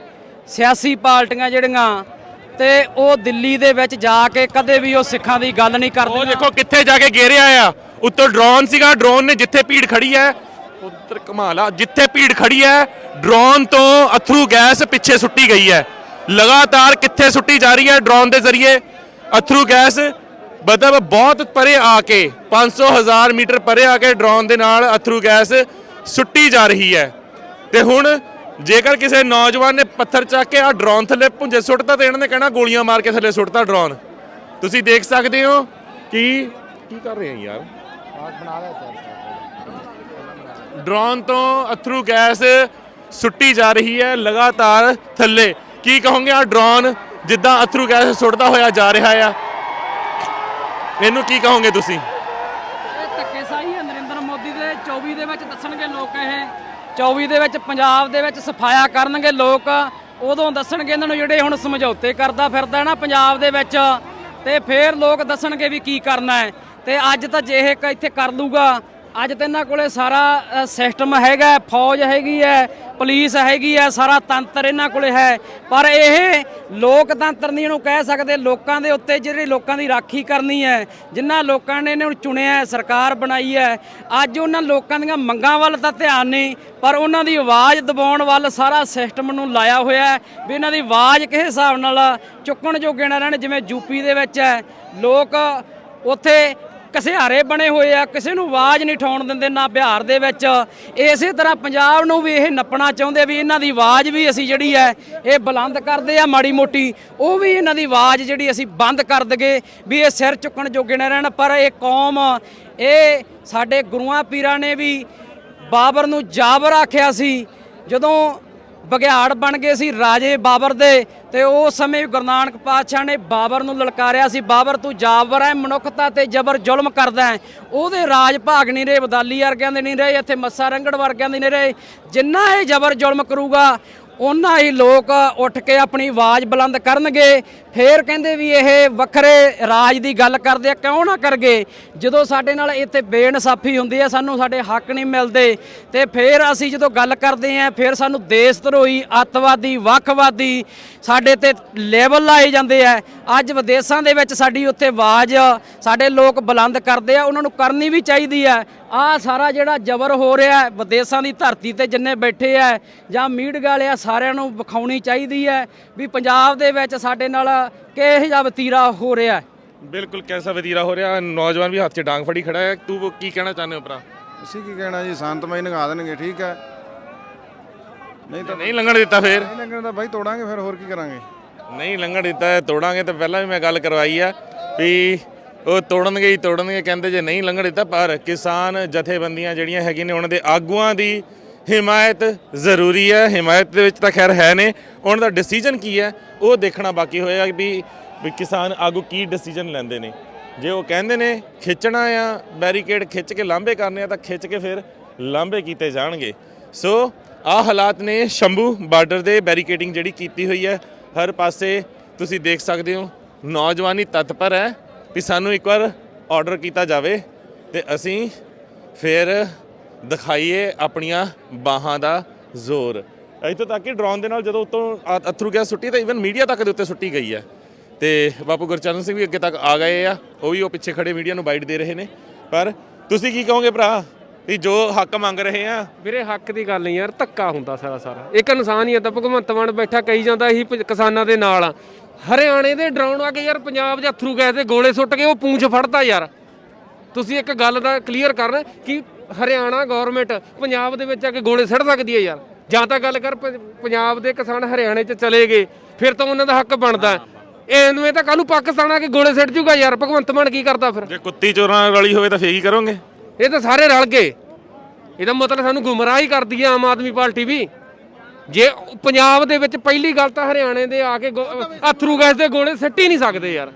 ਸਿਆਸੀ ਪਾਰਟੀਆਂ ਜਿਹੜੀਆਂ ਤੇ ਉਹ ਦਿੱਲੀ ਦੇ ਵਿੱਚ ਜਾ ਕੇ ਕਦੇ ਵੀ ਉਹ ਸਿੱਖਾਂ ਦੀ ਗੱਲ ਨਹੀਂ ਉਹ ਕਰਦੀਆਂ। ਦੇਖੋ ਕਿੱਥੇ ਜਾ ਕੇ ਘੇਰਿਆ ਆ। ਉੱਤੋਂ ਡਰੋਨ ਸੀਗਾ ਡਰੋਨ ਨੇ ਜਿੱਥੇ ਭੀੜ ਖੜੀ ਹੈ ਉਧਰ ਕਮਾਲ ਜਿੱਥੇ ਭੀੜ ਖੜੀ ਹੈ ਡਰੋਨ ਤੋਂ ਅਥਰੂ ਗੈਸ ਪਿੱਛੇ ਸੁੱਟੀ ਗਈ ਹੈ ਲਗਾਤਾਰ ਕਿੱਥੇ ਸੁੱਟੀ ਜਾ ਰਹੀ ਹੈ ਡਰੋਨ ਦੇ ਜ਼ਰੀਏ ਅਥਰੂ ਗੈਸ ਮਤਲਬ ਬਹੁਤ ਪਰੇ ਆ ਕੇ 500 ਹਜ਼ਾਰ ਮੀਟਰ ਪਰੇ ਆ ਕੇ ਡਰੋਨ ਦੇ ਨਾਲ ਅਥਰੂ ਗੈਸ ਸੁੱਟੀ ਜਾ ਰਹੀ ਹੈ ਤੇ ਹੁਣ ਜੇਕਰ ਕਿਸੇ ਨੌਜਵਾਨ ਨੇ ਪੱਥਰ ਚੱਕ ਕੇ ਆ ਡਰੋਨ ਥੱਲੇ ਪੁੰਜੇ ਸੁੱਟਤਾ ਤੇ ਇਹਨਾਂ ਨੇ ਕਹਿਣਾ ਗੋਲੀਆਂ ਮਾਰ ਕੇ ਥੱਲੇ ਸੁੱਟਤਾ ਡਰੋਨ ਤੁਸੀਂ ਦੇਖ ਸਕਦੇ ਹੋ ਕਿ ਕੀ ਕਰ ਰਹੇ ਆ ਯਾਰ ਡਰੋਨ ਤੋਂ ਅਥਰੂ ਗੈਸ ਸੁੱਟੀ ਜਾ ਰਹੀ ਹੈ ਲਗਾਤਾਰ ਥੱਲੇ ਕੀ ਕਹੋਗੇ ਆ ਡਰੋਨ ਜਿੱਦਾਂ ਅਥਰੂ ਗੈਸ ਸੁੱਟਦਾ ਹੋਇਆ ਜਾ ਰਿਹਾ ਆ। ਇਹਨੂੰ ਕੀ ਕਹੋਗੇ ਤੁਸੀਂ? ਇਹ ਧੱਕੇਸ਼ਾਹੀ ਹੈ ਨਰਿੰਦਰ ਮੋਦੀ ਦੇ। 24 ਦੇ ਵਿੱਚ ਦੱਸਣਗੇ ਲੋਕ ਇਹ। 24 ਦੇ ਵਿੱਚ ਪੰਜਾਬ ਦੇ ਵਿੱਚ ਸਫਾਇਆ ਕਰਨਗੇ ਲੋਕ। ਉਦੋਂ ਦੱਸਣਗੇ ਇਹਨਾਂ ਨੂੰ ਜਿਹੜੇ ਹੁਣ ਸਮਝੌਤੇ ਕਰਦਾ ਫਿਰਦਾ ਹੈ ਨਾ ਪੰਜਾਬ ਦੇ ਵਿੱਚ। ਤੇ ਫੇਰ ਲੋਕ ਦੱਸਣਗੇ ਵੀ ਕੀ ਕਰਨਾ ਹੈ। ਤੇ ਅੱਜ ਤਾਂ ਜੇ ਇਹ ਕ- ਇੱਥੇ ਕਰ ਲੂਗਾ ਅੱਜ ਤਾਂ ਇਹਨਾਂ ਕੋਲੇ ਸਾਰਾ ਸਿਸਟਮ ਹੈਗਾ, ਫੌਜ ਹੈਗੀ ਹੈ ਪੁਲਿਸ ਹੈਗੀ ਹੈ, ਸਾਰਾ ਤੰਤਰ ਇਹਨਾਂ ਕੋਲੇ ਹੈ। ਪਰ ਇਹ ਲੋਕਤੰਤਰ ਨਹੀਂ ਇਹਨੂੰ ਕਹਿ ਸਕਦੇ। ਲੋਕਾਂ ਦੇ ਉੱਤੇ ਜਿਹੜੀ ਲੋਕਾਂ ਦੀ ਰਾਖੀ ਕਰਨੀ ਹੈ ਜਿਨ੍ਹਾਂ ਲੋਕਾਂ ਨੇ ਇਹਨਾਂ ਨੂੰ ਚੁਣਿਆ ਸਰਕਾਰ ਬਣਾਈ ਹੈ, ਅੱਜ ਉਹਨਾਂ ਲੋਕਾਂ ਦੀਆਂ ਮੰਗਾਂ ਵੱਲ ਤਾਂ ਧਿਆਨ ਨਹੀਂ, ਪਰ ਉਹਨਾਂ ਦੀ ਆਵਾਜ਼ ਦਬਾਉਣ ਵੱਲ ਸਾਰਾ ਸਿਸਟਮ ਨੂੰ ਲਾਇਆ ਹੋਇਆ ਹੈ ਵੀ ਇਹਨਾਂ ਦੀ ਆਵਾਜ਼ ਕਿਸ ਹਿਸਾਬ ਨਾਲ ਚੁੱਕਣ ਜੋਗੇ ਨਾ ਰਹਿਣ, ਜਿਵੇਂ ਯੂਪੀ ਦੇ ਵਿੱਚ ਹੈ। ਲੋਕ ਉੱਥੇ ਕਸਿਹਾਰੇ ਬਣੇ ਹੋਏ ਆ, ਕਿਸੇ ਨੂੰ ਆਵਾਜ਼ ਨਹੀਂ ਠਾਉਣ ਦਿੰਦੇ ਨਾ ਬਿਹਾਰ ਦੇ ਵਿੱਚ। ਇਸੇ ਤਰ੍ਹਾਂ ਪੰਜਾਬ ਨੂੰ ਵੀ ਇਹ ਨੱਪਣਾ ਚਾਹੁੰਦੇ ਵੀ ਇਹਨਾਂ ਦੀ ਆਵਾਜ਼ ਵੀ ਅਸੀਂ ਜਿਹੜੀ ਹੈ, ਇਹ ਬੁਲੰਦ ਕਰਦੇ ਆ ਮਾੜੀ ਮੋਟੀ। ਉਹ ਵੀ ਇਹਨਾਂ ਦੀ ਆਵਾਜ਼ ਜਿਹੜੀ ਅਸੀਂ ਬੰਦ ਕਰ ਦਗੇ ਵੀ ਇਹ ਸਿਰ ਚੁੱਕਣ ਜੋਗੇ ਨਾ ਰਹਿਣ। ਪਰ ਇਹ ਕੌਮ, ਇਹ ਸਾਡੇ ਗੁਰੂਆਂ ਪੀਰਾਂ ਨੇ ਵੀ ਬਾਬਰ ਨੂੰ ਜਾਬਰ ਆਖਿਆ ਸੀ, ਜਦੋਂ ਬਗਿਆੜ ਬਣ ਗਏ ਸੀ ਰਾਜੇ ਬਾਬਰ ਦੇ ਤੇ ਉਸ ਸਮੇਂ ਗੁਰੂ ਨਾਨਕ ਪਾਤਸ਼ਾਹ ਨੇ ਬਾਬਰ ਨੂੰ ਲਲਕਾਰਿਆ ਸੀ, ਬਾਬਰ ਤੂੰ ਜਾਬਰ ਹੈ ਮਨੁੱਖਤਾ ਤੇ ਜ਼ਬਰ ਜ਼ੁਲਮ ਕਰਦਾ ਹੈ ਉਹਦੇ ਰਾਜ ਭਾਗ ਨਹੀਂ ਰਹੇ, ਬਦਾਲੀ ਵਰਗਿਆਂ ਦੇ ਨਹੀਂ ਰਹੇ, ਇੱਥੇ ਮੱਸਾ ਰੰਗੜ ਵਰਗਿਆਂ ਦੇ ਨਹੀਂ ਰਹੇ। ਜਿੰਨਾ ਇਹ ਜ਼ਬਰ ਜ਼ੁਲਮ ਕਰੂਗਾ ਉਹਨਾਂ ਹੀ ਲੋਕ ਉੱਠ ਕੇ ਆਪਣੀ ਆਵਾਜ਼ ਬੁਲੰਦ ਕਰਨਗੇ। ਫੇਰ ਕਹਿੰਦੇ ਵੀ ਇਹ ਵੱਖਰੇ ਰਾਜ ਦੀ ਗੱਲ ਕਰਦੇ ਆ, ਕਿਉਂ ਨਾ ਕਰਗੇ? ਜਦੋਂ ਸਾਡੇ ਨਾਲ ਇੱਥੇ ਬੇਇਨਸਾਫੀ ਹੁੰਦੀ ਹੈ ਸਾਨੂੰ ਸਾਡੇ ਹੱਕ ਨਹੀਂ ਮਿਲਦੇ। ਤੇ ਫੇਰ ਅਸੀਂ ਜਦੋਂ ਗੱਲ ਕਰਦੇ ਆ, ਫੇਰ ਸਾਨੂੰ ਦੇਸ਼ ਧਰੋਹੀ ਅੱਤਵਾਦੀ, ਵੱਖਵਾਦੀ ਸਾਡੇ ਤੇ ਲੈਵਲ ਲਾਏ ਜਾਂਦੇ ਆ। ਅੱਜ ਵਿਦੇਸ਼ਾਂ ਦੇ ਵਿੱਚ ਸਾਡੀ ਉੱਥੇ ਆਵਾਜ਼ ਸਾਡੇ ਲੋਕ ਬੁਲੰਦ ਕਰਦੇ ਆ, ਉਹਨਾਂ ਨੂੰ ਕਰਨੀ ਵੀ ਚਾਹੀਦੀ ਹੈ ਆ ਸਾਰਾ ਜਿਹੜਾ ਜ਼ਬਰ ਹੋ ਰਿਹਾ ਹੈ ਵਿਦੇਸ਼ਾਂ ਦੀ ਧਰਤੀ ਤੇ ਜਿੰਨੇ ਬੈਠੇ ਆ, ਜਾਂ ਮੀਡੀਆ ਵਾਲੇ ਆ ਸਾਰਿਆਂ ਨੂੰ ਵਿਖਾਉਣੀ ਚਾਹੀਦੀ ਹੈ ਵੀ ਪੰਜਾਬ ਦੇ ਵਿੱਚ ਸਾਡੇ ਨਾਲ ਕਿਹੋ ਜਿਹਾ ਵਤੀਰਾ ਹੋ ਰਿਹਾ ਹੈ? ਬਿਲਕੁਲ ਕੈਸਾ ਵਤੀਰਾ ਹੋ ਰਿਹਾ? ਨੌਜਵਾਨ ਵੀ ਹੱਥ 'ਚ ਡਾਂਗ ਫੜੀ ਖੜਾ ਹੈ। ਤੂੰ ਕੀ ਕਹਿਣਾ ਚਾਹੁੰਦੇ ਹੋ ਭਰਾ? ਅਸੀਂ ਕੀ ਕਹਿਣਾ ਜੀ? ਸ਼ਾਂਤਮਈ ਨਗਾ ਦੇਣਗੇ ਠੀਕ ਹੈ। ਨਹੀਂ ਤਾਂ ਨਹੀਂ ਲੰਘਣ ਦਿੱਤਾ ਫੇਰ? ਨਹੀਂ ਲੱਗਣ ਦਾ ਬਾਈ ਤੋੜਾਂਗੇ ਫਿਰ ਹੋਰ ਕੀ ਕਰਾਂਗੇ? ਨਹੀਂ ਲੰਘਣ ਦਿੱਤਾ ਹੈ, ਤੋੜਾਂਗੇ ਤਾਂ ਪਹਿਲਾਂ ਵੀ ਮੈਂ ਗੱਲ ਕਰਵਾਈ ਆ ਵੀ ਉਹ ਤੋੜਨਗੇ ਹੀ ਤੋੜਨਗੇ ਕਹਿੰਦੇ ਜੇ ਨਹੀਂ ਲੰਘਣ ਦਿੱਤਾ ਪਰ ਕਿਸਾਨ ਜਥੇਬੰਦੀਆਂ ਜਿਹੜੀਆਂ ਹੈਗੀਆਂ ਨੇ ਉਹਨਾਂ ਦੇ ਆਗੂਆਂ ਦੀ ਹਿਮਾਇਤ ਜ਼ਰੂਰੀ ਹੈ, ਹਿਮਾਇਤ ਦੇ ਵਿੱਚ ਤਾਂ ਖੈਰ ਹੈ ਨੇ। ਉਹਨਾਂ ਦਾ ਡਿਸੀਜਨ ਕੀ ਹੈ? ਉਹ ਦੇਖਣਾ ਬਾਕੀ ਹੋਏਗਾ ਵੀ ਵੀ ਕਿਸਾਨ ਆਗੂ ਕੀ ਡਿਸੀਜਨ ਲੈਂਦੇ ਨੇ। ਜੇ ਉਹ ਕਹਿੰਦੇ ਨੇ ਖਿੱਚਣਾ ਆ ਬੈਰੀਕੇਡ ਖਿੱਚ ਕੇ ਲਾਂਬੇ ਕਰਨੇ ਆ, ਤਾਂ ਖਿੱਚ ਕੇ ਫਿਰ ਲਾਂਬੇ ਕੀਤੇ ਜਾਣਗੇ। ਸੋ ਆ ਹਾਲਾਤ ਨੇ ਸ਼ੰਭੂ ਬਾਰਡਰ ਦੇ ਬੈਰੀਕੇਡਿੰਗ ਜਿਹੜੀ ਕੀਤੀ ਹੋਈ ਹੈ। ਹਰ ਪਾਸੇ ਤੁਸੀਂ ਦੇਖ ਸਕਦੇ ਹੋ, ਨੌਜਵਾਨੀ ਤਤਪਰ ਹੈ ਵੀ ਸਾਨੂੰ ਇੱਕ ਵਾਰ ਆਰਡਰ ਕੀਤਾ ਜਾਵੇ ਤੇ ਅਸੀਂ ਫਿਰ ਦਿਖਾਈਏ ਆਪਣੀਆਂ ਬਾਹਾਂ ਦਾ ਜ਼ੋਰ। ਇੱਥੋਂ ਤੱਕ ਕਿ ਡਰੋਨ ਦੇ ਨਾਲ ਜਦੋਂ ਉੱਤੋਂ ਆ- ਅਥਰੂ ਗੈਸ ਸੁੱਟੀ, ਤਾਂ ਇਵਨ ਮੀਡੀਆ ਤੱਕ ਦੇ ਉੱਤੇ ਸੁੱਟੀ ਗਈ ਹੈ। ਤੇ ਬਾਪੂ ਗੁਰਚਰਨ ਸਿੰਘ ਵੀ ਅੱਗੇ ਤੱਕ ਆ ਗਏ ਆ, ਉਹ ਵੀ ਉਹ ਪਿੱਛੇ ਖੜੇ ਮੀਡੀਆ ਨੂੰ ਬਾਈਟ ਦੇ ਰਹੇ ਨੇ। ਪਰ ਤੁਸੀਂ ਕੀ ਕਹੋਗੇ ਭਰਾ? ਵੀ ਜੋ ਹੱਕ ਮੰਗ ਰਹੇ ਆ। ਵੀਰੇ, ਹੱਕ ਦੀ ਗੱਲ ਨਹੀਂ ਯਾਰ, ਧੱਕਾ ਹੁੰਦਾ ਸਾਰਾ ਸਾਰਾ। ਇੱਕ ਇਨਸਾਨ ਹੀ ਆ, ਤਾਂ ਭਗਵੰਤ ਮਾਨ ਬੈਠਾ, ਕਹੀ ਜਾਂਦਾ ਅਸੀਂ ਕਿਸਾਨਾਂ ਦੇ ਨਾਲ। ਆ ਹਰਿਆਣੇ ਦੇ ਡਰਾਉਣ ਆ ਕੇ ਯਾਰ ਪੰਜਾਬ 'ਚ ਅਥਰੂ ਗੈਸ ਦੇ ਗੋਲੇ ਸੁੱਟ ਕੇ ਉਹ ਪੂੰਛ ਫੜਦਾ ਯਾਰ। ਤੁਸੀਂ ਇੱਕ ਗੱਲ ਦਾ ਕਲੀਅਰ ਕਰਨ ਕਿ ਹਰਿਆਣਾ ਗਵਰਨਮੈਂਟ ਪੰਜਾਬ ਦੇ ਵਿੱਚ ਆ ਕੇ ਗੋਲੇ ਸੜ ਸਕਦੀ ਹੈ ਯਾਰ। ਜਾਂ ਤਾਂ ਗੱਲ ਕਰ ਪ- ਪੰਜਾਬ ਦੇ ਕਿਸਾਨ ਹਰਿਆਣੇ 'ਚ ਚਲੇ ਗਏ ਫਿਰ ਤਾਂ ਉਹਨਾਂ ਦਾ ਹੱਕ ਬਣਦਾ। ਐਨੂੰ ਇਹ ਤਾਂ ਕੱਲ ਨੂੰ ਪਾਕਿਸਤਾਨ ਆ ਕੇ ਗੋਲੇ ਸਿੱਟ ਜੂਗਾ ਯਾਰ ਭਗਵੰਤ ਮਾਨ ਕੀ ਕਰਦਾ ਫਿਰ? ਜੇ ਕੁੱਤੀ ਚੋਰਾਂ ਰਲੀ ਹੋਵੇ ਤਾਂ ਫੇਰ ਕੀ ਕਰੋਗੇ? ਇਹ ਤਾਂ ਸਾਰੇ ਰਲ ਗਏ। ਇਹਦਾ ਮਤਲਬ ਸਾਨੂੰ ਗੁੰਮਰਾਹ ਹੀ ਕਰਦੀ ਹੈ ਆਮ ਆਦਮੀ ਪਾਰਟੀ ਵੀ। ਜੇ ਪੰਜਾਬ ਦੇ ਵਿੱਚ ਪਹਿਲੀ ਗੱਲ ਤਾਂ ਹਰਿਆਣੇ ਦੇ ਆ ਕੇ ਗੋ- ਅਥਰੂ ਗੈਸ ਦੇ ਗੋਲੇ ਸਿੱਟ ਹੀ ਨਹੀਂ ਸਕਦੇ ਯਾਰ।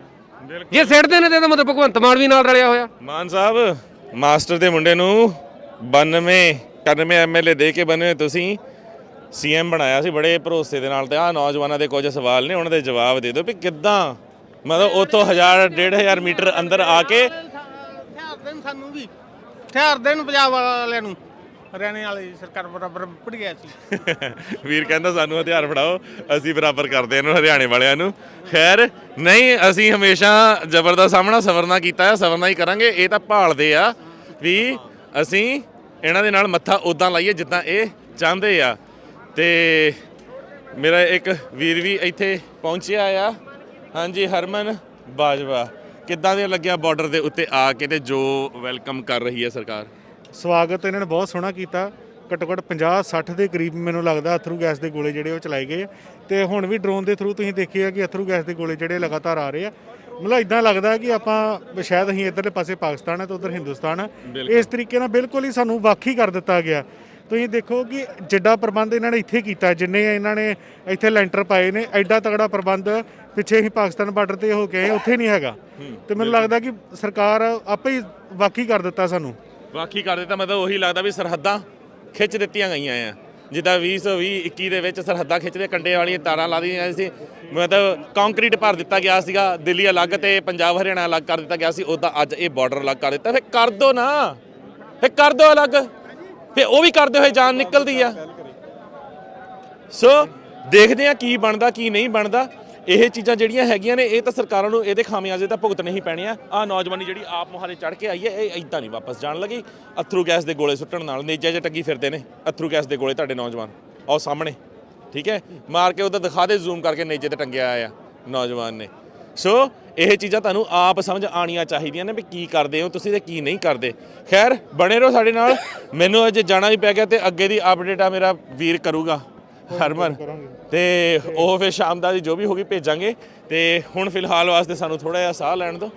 ਜੇ ਸਿੱਟਦੇ ਨੇ ਤੇ ਇਹਦਾ ਮਤਲਬ ਭਗਵੰਤ ਮਾਨ ਵੀ ਨਾਲ ਰਲਿਆ ਹੋਇਆ। ਮਾਨ ਸਾਹਿਬ ਮਾਸਟਰ ਦੇ ਮੁੰਡੇ ਨੂੰ 92 91 ਐਮਐਲਏ ਦੇ ਕੇ ਬਣੇ ਤੁਸੀਂ। ਸੀਐਮ ਬਣਾਇਆ ਸੀ ਬੜੇ ਭਰੋਸੇ ਦੇ ਨਾਲ ਤੇ ਆ ਨੌਜਵਾਨਾਂ ਦੇ ਕੁਝ ਸਵਾਲ ਨੇ ਉਹਨਾਂ ਦੇ ਜਵਾਬ ਦੇ ਦਿਓ ਵੀ ਕਿੱਦਾਂ? ਮਤਲਬ ਉਤੋਂ 1000 1500 ਮੀਟਰ ਅੰਦਰ ਆ ਕੇ ਹਥਿਆਰ ਦੇਣ ਸਾਨੂੰ ਵੀ ਹਥਿਆਰ ਦੇਣ ਪੰਜਾਬ ਵਾਲਿਆਂ ਨੂੰ। ਹਰਿਆਣੇ ਵਾਲੀ ਸਰਕਾਰ ਬਰਾਬਰ ਪੜ ਗਿਆ ਸੀ। ਵੀਰ ਕਹਿੰਦਾ ਸਾਨੂੰ ਹਥਿਆਰ ਫੜਾਓ ਅਸੀਂ ਬਰਾਬਰ ਕਰਦੇ ਹਾਂ ਇਹਨੂੰ ਹਰਿਆਣੇ ਵਾਲਿਆਂ ਨੂੰ। ਖੈਰ ਨਹੀਂ ਅਸੀਂ ਹਮੇਸ਼ਾ ਜ਼ਬਰ ਦਾ ਸਾਹਮਣਾ ਸਬਰ ਨਾਲ ਕੀਤਾ ਹੈ ਸਬਰ ਨਾਲ ਹੀ ਕਰਾਂਗੇ ਇਹ ਤਾਂ ਭਾਲਦੇ ਆ ਵੀ ਅਸੀਂ ਇਹਨਾਂ ਦੇ ਨਾਲ ਮੱਥਾ ਉਦਾਂ ਲਾਈਏ ਜਿੱਦਾਂ ਇਹ ਚਾਹੁੰਦੇ ਆ। ਤੇ ਮੇਰਾ ਇੱਕ ਵੀਰ ਵੀ ਇੱਥੇ ਪਹੁੰਚਿਆ ਆ। ਹਾਂਜੀ, ਹਰਮਨ ਬਾਜਵਾ। ਕਿੱਦਾਂ ਦੇ ਲੱਗਿਆ ਬਾਰਡਰ ਦੇ ਉੱਤੇ ਆ ਕੇ ਤੇ ਜੋ ਵੈਲਕਮ ਕਰ ਰਹੀ ਹੈ ਸਰਕਾਰ? ਸਵਾਗਤ ਇਹਨਾਂ ਨੇ ਬਹੁਤ ਸੋਹਣਾ ਕੀਤਾ। ਘੱਟੋ ਘੱਟ 50 60 ਦੇ ਕਰੀਬ ਮੈਨੂੰ ਲੱਗਦਾ ਅਥਰੂ ਗੈਸ ਦੇ ਗੋਲੇ ਜਿਹੜੇ ਉਹ ਚਲਾਏ ਗਏ ਆ। ਤੇ ਹੁਣ ਵੀ ਡਰੋਨ ਦੇ ਥਰੂ ਤੁਸੀਂ ਦੇਖਿਆ ਕਿ ਅਥਰੂ ਗੈਸ ਦੇ ਗੋਲੇ ਜਿਹੜੇ ਲਗਾਤਾਰ ਆ ਰਹੇ ਆ। ਮਤਲਬ ਇਦਾਂ ਲੱਗਦਾ ਕਿ ਆਪਾਂ ਸ਼ਾਇਦ ਅਸੀਂ ਇੱਧਰਲੇ ਪਾਸੇ ਪਾਕਿਸਤਾਨ ਹੈ ਤੇ ਉਧਰ ਹਿੰਦੁਸਤਾਨ ਹੈ। ਇਸ ਤਰੀਕੇ ਨਾਲ ਬਿਲਕੁਲ ਹੀ ਸਾਨੂੰ ਵੱਖ ਹੀ ਕਰ ਦਿੱਤਾ ਗਿਆ। ਤੁਸੀਂ ਦੇਖੋ ਕਿ ਜਿੱਡਾ ਪ੍ਰਬੰਧ ਇਹਨਾਂ ਨੇ ਇੱਥੇ ਕੀਤਾ ਜਿੰਨੇ ਇਹਨਾਂ ਨੇ ਇੱਥੇ ਲੈਂਟਰ ਪਾਏ ਨੇ ਐਡਾ ਤਗੜਾ ਪ੍ਰਬੰਧ ਪਿੱਛੇ ਹੀ ਪਾਕਿਸਤਾਨ ਬਾਰਡਰ ਤੇ ਹੋ ਕੇ ਉੱਥੇ ਨਹੀਂ ਹੈਗਾ। ਤੇ ਮੈਨੂੰ ਲੱਗਦਾ ਕਿ ਸਰਕਾਰ ਆਪੇ ਹੀ ਵਾਕੀ ਕਰ ਦਿੱਤਾ ਸਾਨੂੰ। ਵਾਕੀ ਕਰ ਦਿੱਤਾ ਮਤਲਬ ਉਹੀ ਲੱਗਦਾ ਵੀ ਸਰਹੱਦਾਂ ਖਿੱਚ ਦਿੱਤੀਆਂ ਗਈਆਂ ਆ। ਜਿੱਦਾਂ 2020 21 ਦੇ ਵਿੱਚ ਸਰਹੱਦਾਂ ਖਿੱਚਦੇ ਕੰਡੇ ਵਾਲੀਆਂ ਤਾਰਾਂ ਲਾ ਦਿੱਤੀਆਂ ਸੀ। ਮਤਲਬ ਕੰਕਰੀਟ ਭਰ ਦਿੱਤਾ ਗਿਆ ਸੀਗਾ, ਦਿੱਲੀ ਅਲੱਗ ਤੇ ਪੰਜਾਬ, ਹਰਿਆਣਾ ਅਲੱਗ ਕਰ ਦਿੱਤਾ ਗਿਆ ਸੀ ਉਦਾਂ ਅੱਜ ਇਹ ਬਾਰਡਰ ਅਲੱਗ ਕਰ ਦਿੱਤਾ। ਫੇ ਕਰ ਦੋ ਨਾ। ਫੇ ਕਰ ਦੋ ਅਲੱਗ। ਫੇ ਉਹ ਵੀ ਕਰਦੇ ਹੋਏ ਜਾਨ ਨਿਕਲਦੀ ਆ। ਸੋ ਦੇਖਦੇ ਆ ਕੀ ਬਣਦਾ, ਕੀ ਨਹੀਂ ਬਣਦਾ। ਇਹ ਚੀਜ਼ਾਂ ਜਿਹੜੀਆਂ ਹੈਗੀਆਂ ਨੇ, ਇਹ ਤਾਂ ਸਰਕਾਰਾਂ ਨੂੰ ਇਹਦੇ ਖਾਮਿਆਜ਼ੇ ਤਾਂ ਭੁਗਤਣੇ ਹੀ ਪੈਣੇ ਆ। ਆ ਨੌਜਵਾਨੀ ਜਿਹੜੀ ਆਪ ਮੁਹਾਰੇ ਚੜ ਕੇ ਆਈ ਹੈ, ਇਹ ਇਦਾਂ ਨਹੀਂ ਵਾਪਸ ਜਾਣ ਲੱਗੀ। ਅਥਰੂ ਗੈਸ ਦੇ ਗੋਲੇ ਸੁੱਟਣ ਨਾਲ ਨੇਜੇ 'ਚ ਟੱਗੀ ਫਿਰਦੇ ਨੇ। ਅਥਰੂ ਗੈਸ ਦੇ ਗੋਲੇ, ਤੁਹਾਡੇ ਨੌਜਵਾਨ। ਆਓ ਸਾਹਮਣੇ। ਠੀਕ ਹੈ? ਮਾਰ ਕੇ ਉਧਰ ਦਿਖਾ ਦੇ ਜ਼ੂਮ ਕਰਕੇ ਨੇਜੇ ਤੇ ਟੰਗਿਆ ਆਇਆ ਨੌਜਵਾਨ ਨੇ। ਸੋ ਇਹ ਚੀਜ਼ਾਂ ਤੁਹਾਨੂੰ ਆਪ ਸਮਝ ਆਣੀਆਂ ਚਾਹੀਦੀਆਂ ਨੇ ਵੀ ਕੀ ਕਰਦੇ ਹੋ, ਤੁਸੀਂ ਤੇ ਕੀ ਨਹੀਂ ਕਰਦੇ। ਖੈਰ, ਬਣੇ ਰਹੋ ਸਾਡੇ ਨਾਲ। ਮੈਨੂੰ ਅੱਜ ਜਾਣਾ ਵੀ ਪੈ ਗਿਆ ਤੇ ਅੱਗੇ ਦੀ ਅਪਡੇਟ ਆ ਮੇਰਾ ਵੀਰ ਕਰੂਗਾ, ਹਰਮਨ। ਤੇ ਉਹ ਫਿਰ ਸ਼ਾਮ ਦਾ ਜੋ ਵੀ ਹੋਗੀ ਭੇਜਾਂਗੇ। ਤੇ ਹੁਣ ਫਿਲਹਾਲ ਵਾਸਤੇ ਸਾਨੂੰ ਥੋੜਾ ਜਿਹਾ ਸਾਹ ਲੈਣ ਦਿਓ।